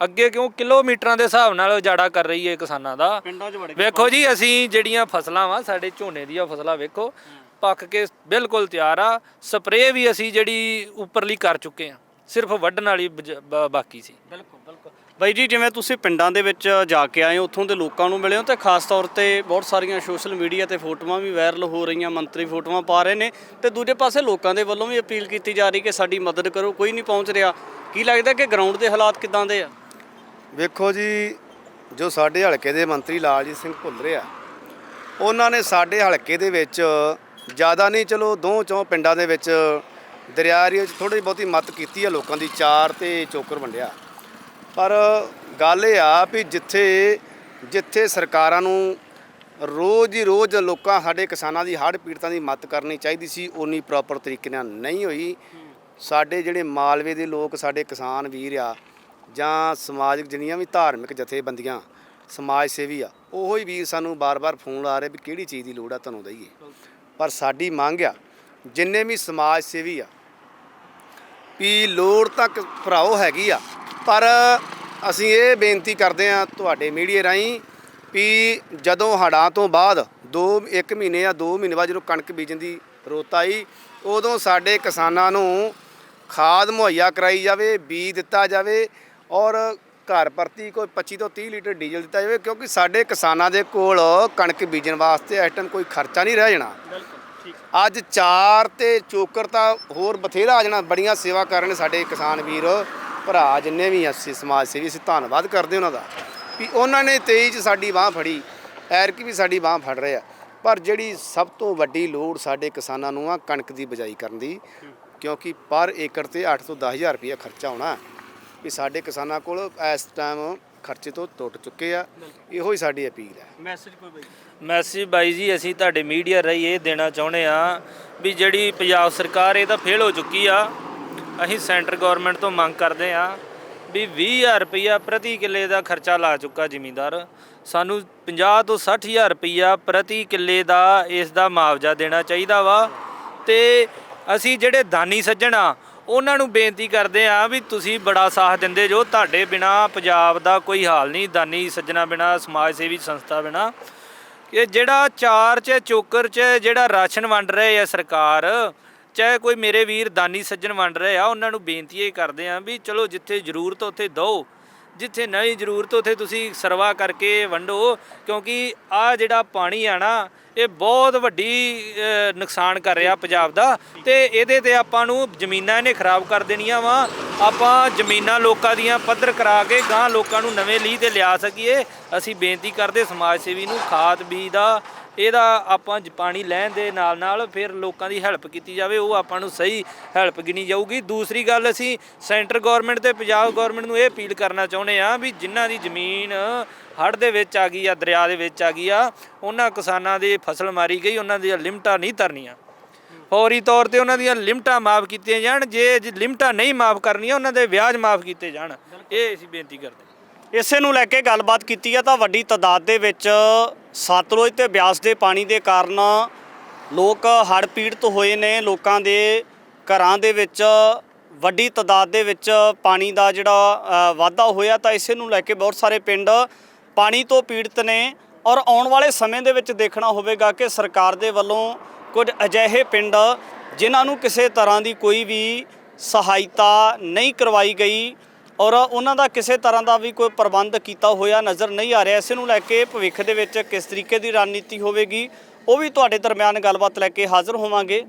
ਅੱਗੇ ਕਿਉਂ ਕਿਲੋਮੀਟਰਾਂ ਦੇ ਹਿਸਾਬ ਨਾਲ ਉਜਾੜਾ ਕਰ ਰਹੀ ਹੈ ਕਿਸਾਨਾਂ ਦਾ। ਪਿੰਡਾਂ 'ਚ ਵੜ ਕੇ ਵੇਖੋ ਜੀ ਅਸੀਂ ਜਿਹੜੀਆਂ ਫਸਲਾਂ ਵਾ ਸਾਡੇ ਝੋਨੇ ਦੀਆਂ ਫਸਲਾਂ ਵੇਖੋ ਪੱਕ ਕੇ ਬਿਲਕੁਲ ਤਿਆਰ ਆ ਸਪਰੇਅ ਵੀ ਅਸੀਂ ਜਿਹੜੀ ਉੱਪਰਲੀ ਕਰ ਚੁੱਕੇ ਆ ਸਿਰਫ ਵੱਢਣ ਵਾਲੀ ਬਜ- ਬ- ਬਾਕੀ ਸੀ। ਬਿਲਕੁਲ ਬਿਲਕੁਲ। ਬਾਈ ਜੀ, ਜਿਵੇਂ ਤੁਸੀਂ ਪਿੰਡਾਂ ਦੇ ਵਿੱਚ ਜਾ ਕੇ ਆਏ ਹੋ, ਉੱਥੋਂ ਦੇ ਲੋਕਾਂ ਨੂੰ ਮਿਲੇ ਹੋ, ਤੇ ਖਾਸ ਤੌਰ ਤੇ ਬਹੁਤ ਸਾਰੀਆਂ ਸੋਸ਼ਲ ਮੀਡੀਆ ਤੇ ਫੋਟੋਆਂ ਵੀ ਵਾਇਰਲ ਹੋ ਰਹੀਆਂ, ਮੰਤਰੀ ਫੋਟੋਆਂ ਪਾ ਰਹੇ ਨੇ, ਤੇ ਦੂਜੇ ਪਾਸੇ ਲੋਕਾਂ ਦੇ ਵੱਲੋਂ ਵੀ ਅਪੀਲ ਕੀਤੀ ਜਾ ਰਹੀ ਕਿ ਸਾਡੀ ਮਦਦ ਕਰੋ, ਕੋਈ ਨਹੀਂ ਪਹੁੰਚ ਰਿਹਾ। ਕੀ ਲੱਗਦਾ ਕਿ ਗਰਾਊਂਡ ਦੇ ਹਾਲਾਤ ਕਿਦਾਂ ਦੇ ਆ? ਵੇਖੋ ਜੀ, ਜੋ ਸਾਡੇ ਹਲਕੇ ਦੇ ਮੰਤਰੀ ਲਾਲਜੀਤ ਸਿੰਘ ਭੁੱਲਰ ਆ, ਉਹਨਾਂ ਨੇ ਸਾਡੇ ਹਲਕੇ ਦੇ ਵਿੱਚ ਜ਼ਿਆਦਾ ਨਹੀਂ, ਚਲੋ ਦੋ ਚੌ ਪਿੰਡਾਂ ਦੇ ਵਿੱਚ ਦਰਿਆ ਏਰੀਏ 'ਚ ਥੋੜੀ ਬਹੁਤੀ ਮਦਦ ਕੀਤੀ ਆ, ਲੋਕਾਂ ਦੀ ਚਾਰ ਤੇ ਚੋਕਰ ਵੰਡਿਆ। ਪਰ ਗੱਲ ਇਹ ਆ ਵੀ ਜਿੱਥੇ ਜਿੱਥੇ ਸਰਕਾਰਾਂ ਨੂੰ ਰੋਜ਼ ਹੀ ਰੋਜ਼ ਲੋਕਾਂ, ਸਾਡੇ ਕਿਸਾਨਾਂ ਦੀ ਹੜ੍ਹ ਪੀੜਤਾਂ ਦੀ ਮਦਦ ਕਰਨੀ ਚਾਹੀਦੀ ਸੀ ਉਨੀ ਪ੍ਰੋਪਰ ਤਰੀਕੇ ਨਾਲ ਨਹੀਂ ਹੋਈ। ਸਾਡੇ ਜਿਹੜੇ ਮਾਲਵੇ ਦੇ ਲੋਕ, ਸਾਡੇ ਕਿਸਾਨ ਵੀਰ ਆ, ਜਾਂ ਸਮਾਜਿਕ ਜਿੰਨੀਆਂ ਵੀ ਧਾਰਮਿਕ ਜਥੇਬੰਦੀਆਂ, ਸਮਾਜ ਸੇਵੀ ਆ, ਉਹੋ ਹੀ ਵੀਰ ਸਾਨੂੰ ਬਾਰ-ਬਾਰ ਫੋਨ ਲਾ ਰਹੇ ਵੀ ਕਿਹੜੀ ਚੀਜ਼ ਦੀ ਲੋੜ ਆ, ਤੁਹਾਨੂੰ ਦਈਏ। ਪਰ ਸਾਡੀ ਮੰਗ ਆ, ਜਿੰਨੇ ਵੀ ਸਮਾਜ ਸੇਵੀ ਆ, ਵੀ ਲੋੜ ਤੱਕ ਭਰਾਓ ਹੈਗੀ ਆ ਪਰ ਅਸੀਂ ਇਹ ਬੇਨਤੀ ਕਰਦੇ ਆ ਤੁਹਾਡੇ ਮੀਡੀਆ ਰਾਹੀਂ ਵੀ ਜਦੋਂ ਹੜਾਂ ਤੋਂ ਬਾਅਦ 2 1 ਮਹੀਨੇ ਜਾਂ 2 ਮਹੀਨੇ ਬਾਅਦ ਜਦੋਂ ਕਣਕ ਬੀਜਣ ਦੀ ਰੁੱਤ ਆਈ ਉਦੋਂ ਸਾਡੇ ਕਿਸਾਨਾਂ ਨੂੰ ਖਾਦ ਮੁਹੱਈਆ ਕਰਾਈ ਜਾਵੇ ਬੀਜ ਦਿੱਤਾ ਜਾਵੇ ਔਰ ਘਰ ਪ੍ਰਤੀ ਕੋਈ 25 ਤੋਂ 30 ਲੀਟਰ ਡੀਜ਼ਲ ਦਿੱਤਾ ਜਾਵੇ ਕਿਉਂਕਿ ਸਾਡੇ ਕਿਸਾਨਾਂ ਦੇ ਕੋਲ ਕਣਕ ਬੀਜਣ ਵਾਸਤੇ ਇਸ ਟਾਈਮ ਕੋਈ ਖਰਚਾ ਨਹੀਂ ਰਹਿ ਜਾਣਾ। ਬਿਲਕੁਲ ਠੀਕ। ਅੱਜ ਚਾਰ ਤੇ ਚੋਕਰ ਤਾਂ ਹੋਰ ਬਥੇਰਾ ਆ ਜਾਣਾ ਬੜੀਆਂ ਸੇਵਾ ਕਰ ਰਹੇ ਨੇ ਸਾਡੇ ਕਿਸਾਨ ਵੀਰ। ਭਰਾ ਜਿੰਨੇ ਵੀ ਅਸੀਂ ਸਮਾਜ ਸੇਵੀ ਅਸੀਂ ਧੰਨਵਾਦ ਕਰਦੇ ਉਹਨਾਂ ਦਾ ਵੀ ਉਹਨਾਂ ਨੇ 23 ਚ ਸਾਡੀ ਬਾਹ ਫੜੀ ਐਰਕੀ ਵੀ ਸਾਡੀ ਬਾਹ ਫੜ ਰਹੇ ਆ। ਪਰ ਜਿਹੜੀ ਸਭ ਤੋਂ ਵੱਡੀ ਲੋੜ ਸਾਡੇ ਕਿਸਾਨਾਂ ਨੂੰ ਆ ਕਣਕ ਦੀ ਬਜਾਈ ਕਰਨ ਦੀ ਕਿਉਂਕਿ ਪਰ ਏਕੜ ਤੇ 8 ਤੋਂ 10000 ਰੁਪਏ ਖਰਚਾ ਹੋਣਾ ਵੀ ਸਾਡੇ ਕਿਸਾਨਾਂ ਕੋਲ ਇਸ ਟਾਈਮ ਖਰਚੇ ਤੋਂ ਟੁੱਟ ਚੁੱਕੇ ਆ। ਇਹੋ ਹੀ ਸਾਡੀ ਅਪੀਲ ਹੈ। ਮੈਸੇਜ ਕੋਈ ਬਾਈ ਮੈਸੇਜ ਬਾਈ ਜੀ ਅਸੀਂ ਤੁਹਾਡੇ ਮੀਡੀਆ ਰਾਹੀਂ ਇਹ ਦੇਣਾ ਚਾਹੁੰਦੇ ਆ ਵੀ ਜਿਹੜੀ ਪੰਜਾਬ ਸਰਕਾਰ ਇਹ ਤਾਂ ਫੇਲ ਹੋ ਚੁੱਕੀ ਆ ਅਸੀਂ ਸੈਂਟਰ ਗਵਰਨਮੈਂਟ ਤੋਂ ਮੰਗ ਕਰਦੇ ਆ ਵੀ 20000 ਰੁਪਈਆ ਪ੍ਰਤੀ ਕਿੱਲੇ ਦਾ ਖਰਚਾ ਲਾ ਚੁੱਕਾ ਜ਼ਿਮੀਂਦਾਰ। ਸਾਨੂੰ 50 ਤੋਂ 60000 ਰੁਪਈਆ ਪ੍ਰਤੀ ਕਿੱਲੇ ਦਾ ਇਸ ਦਾ ਮੁਆਵਜ਼ਾ ਦੇਣਾ ਚਾਹੀਦਾ ਵਾ ਤੇ ਅਸੀਂ ਜਿਹੜੇ ਦਾਨੀ ਸੱਜਣ ਆ, ਉਹਨਾਂ ਨੂੰ ਬੇਨਤੀ ਕਰਦੇ ਆ ਵੀ ਤੁਸੀਂ ਬੜਾ ਸਾਥ ਦਿੰਦੇ ਜੋ ਤੁਹਾਡੇ ਬਿਨਾ ਪੰਜਾਬ ਦਾ ਕੋਈ ਹਾਲ ਨਹੀਂ, ਦਾਨੀ ਸੱਜਣਾ ਬਿਨਾ, ਸਮਾਜ ਸੇਵੀ ਸੰਸਥਾ ਬਿਨਾ। ਇਹ ਜਿਹੜਾ ਚਾਰ ਚ, ਚੋਕਰ ਚ ਜਿਹੜਾ ਰਾਸ਼ਨ ਵੰਡ ਰਹੇ ਆ ਸਰਕਾਰ ਚਾਹੇ ਕੋਈ ਮੇਰੇ ਵੀਰ ਦਾਨੀ ਸੱਜਣ ਵੰਡ ਰਹੇ ਆ, ਉਹਨਾਂ ਨੂੰ ਬੇਨਤੀ ਇਹ ਕਰਦੇ ਆ ਵੀ ਚਲੋ ਜਿੱਥੇ ਜ਼ਰੂਰਤ ਉੱਥੇ ਦਿਓ। ਜਿੱਥੇ ਨਹੀਂ ਜ਼ਰੂਰਤ, ਉੱਥੇ ਤੁਸੀਂ ਸਰਵਾ ਕਰਕੇ ਵੰਡੋ, ਕਿਉਂਕਿ ਆ ਜਿਹੜਾ ਪਾਣੀ ਆ ਨਾ, ਇਹ ਬਹੁਤ ਵੱਡੀ ਨੁਕਸਾਨ ਕਰ ਰਿਹਾ ਪੰਜਾਬ ਦਾ। ਤੇ ਇਹਦੇ ਤੇ ਆਪਾਂ ਨੂੰ ਜ਼ਮੀਨਾਂ ਇਹਨੇ ਖਰਾਬ ਕਰ ਦੇਣੀਆਂ ਵਾ। ਆਪਾਂ ਜ਼ਮੀਨਾਂ ਲੋਕਾਂ ਦੀਆਂ ਪੱਧਰ ਕਰਾ ਕੇ ਗਾਂ ਲੋਕਾਂ ਨੂੰ ਨਵੇਂ ਲੀਹ ਤੇ ਲਿਆ ਸਕੀਏ। ਅਸੀਂ ਬੇਨਤੀ ਕਰਦੇ ਸਮਾਜ ਸੇਵੀ ਨੂੰ, ਖਾਦ ਬੀਜ ਦਾ ਇਹਦਾ ਆਪਾਂ ਜ- ਪਾਣੀ ਲੈਣ ਦੇ ਨਾਲ ਨਾਲ ਫਿਰ ਲੋਕਾਂ ਦੀ ਹੈਲਪ ਕੀਤੀ ਜਾਵੇ, ਉਹ ਆਪਾਂ ਨੂੰ ਸਹੀ ਹੈਲਪ ਗਿਣੀ ਜਾਊਗੀ। ਦੂਸਰੀ ਗੱਲ ਅਸੀਂ ਸੈਂਟਰ ਗਵਰਨਮੈਂਟ ਤੇ ਪੰਜਾਬ ਗਵਰਨਮੈਂਟ ਨੂੰ ਇਹ ਅਪੀਲ ਕਰਨਾ ਚਾਹੁੰਦੇ ਆ ਵੀ ਜਿਨ੍ਹਾਂ ਦੀ ਜ਼ਮੀਨ ਹੜ੍ਹ ਦੇ ਵਿੱਚ ਆ ਗਈ ਆ, ਦਰਿਆ ਦੇ ਵਿੱਚ ਆ ਗਈ ਆ, ਉਹਨਾਂ ਕਿਸਾਨਾਂ ਦੀ ਫਸਲ ਮਾਰੀ ਗਈ, ਉਹਨਾਂ ਦੀਆਂ ਲਿਮਟਾਂ ਨਹੀਂ ਤਰਨੀਆਂ ਫੌਰੀ ਤੌਰ ਤੇ ਉਹਨਾਂ ਦੀਆਂ ਲਿਮਟਾਂ ਮਾਫ ਕੀਤੀਆਂ ਜਾਣ, ਜੇ ਲਿਮਟਾਂ ਨਹੀਂ ਮਾਫ ਕਰਨੀਆਂ, ਉਹਨਾਂ ਦੇ ਵਿਆਜ ਮਾਫ ਕੀਤੇ ਜਾਣ। ਇਹ ਅਸੀਂ ਬੇਨਤੀ ਕਰਦੇ ਇਸੇ ਨੂੰ ਲੈ ਕੇ ਗੱਲਬਾਤ ਕੀਤੀ ਹੈ ਤਾਂ ਵੱਡੀ ਤਾਦਾਦ ਦੇ ਵਿੱਚ ਸਤਲੁਜ ਤੇ ਬਿਆਸ ਦੇ ਪਾਣੀ ਦੇ ਕਾਰਨ ਲੋਕ ਹੜ੍ਹ ਪੀੜਤ ਹੋਏ ਨੇ। ਲੋਕਾਂ ਦੇ ਘਰਾਂ ਦੇ ਵਿੱਚ ਵੱਡੀ ਤਾਦਾਦ ਦੇ ਵਿੱਚ ਪਾਣੀ ਦਾ ਜਿਹੜਾ ਵਾਧਾ ਹੋਇਆ ਤਾਂ ਇਸੇ ਨੂੰ ਲੈ ਕੇ ਬਹੁਤ ਸਾਰੇ ਪਿੰਡ ਪਾਣੀ ਤੋਂ ਪੀੜਤ ਨੇ ਔਰ ਆਉਣ ਵਾਲੇ ਸਮੇਂ ਦੇ ਵਿੱਚ ਦੇਖਣਾ ਹੋਵੇਗਾ ਕਿ ਸਰਕਾਰ ਦੇ ਵੱਲੋਂ ਕੁਝ ਅਜਿਹੇ ਪਿੰਡ ਜਿਨ੍ਹਾਂ ਨੂੰ ਕਿਸੇ ਤਰ੍ਹਾਂ ਦੀ ਕੋਈ ਵੀ ਸਹਾਇਤਾ ਨਹੀਂ ਕਰਵਾਈ ਗਈ ਔਰ ਉਹਨਾਂ ਦਾ ਕਿਸੇ ਤਰ੍ਹਾਂ ਦਾ ਵੀ ਕੋਈ ਪ੍ਰਬੰਧ ਕੀਤਾ ਹੋਇਆ ਨਜ਼ਰ ਨਹੀਂ ਆ ਰਿਹਾ। ਇਸ ਨੂੰ ਲੈ ਕੇ ਭਵਿੱਖ ਦੇ ਵਿੱਚ ਕਿਸ ਤਰੀਕੇ ਦੀ ਰਣਨੀਤੀ ਹੋਵੇਗੀ, ਉਹ ਵੀ ਤੁਹਾਡੇ ਦਰਮਿਆਨ ਗੱਲਬਾਤ ਲੈ ਕੇ ਹਾਜ਼ਰ ਹੋਵਾਂਗੇ।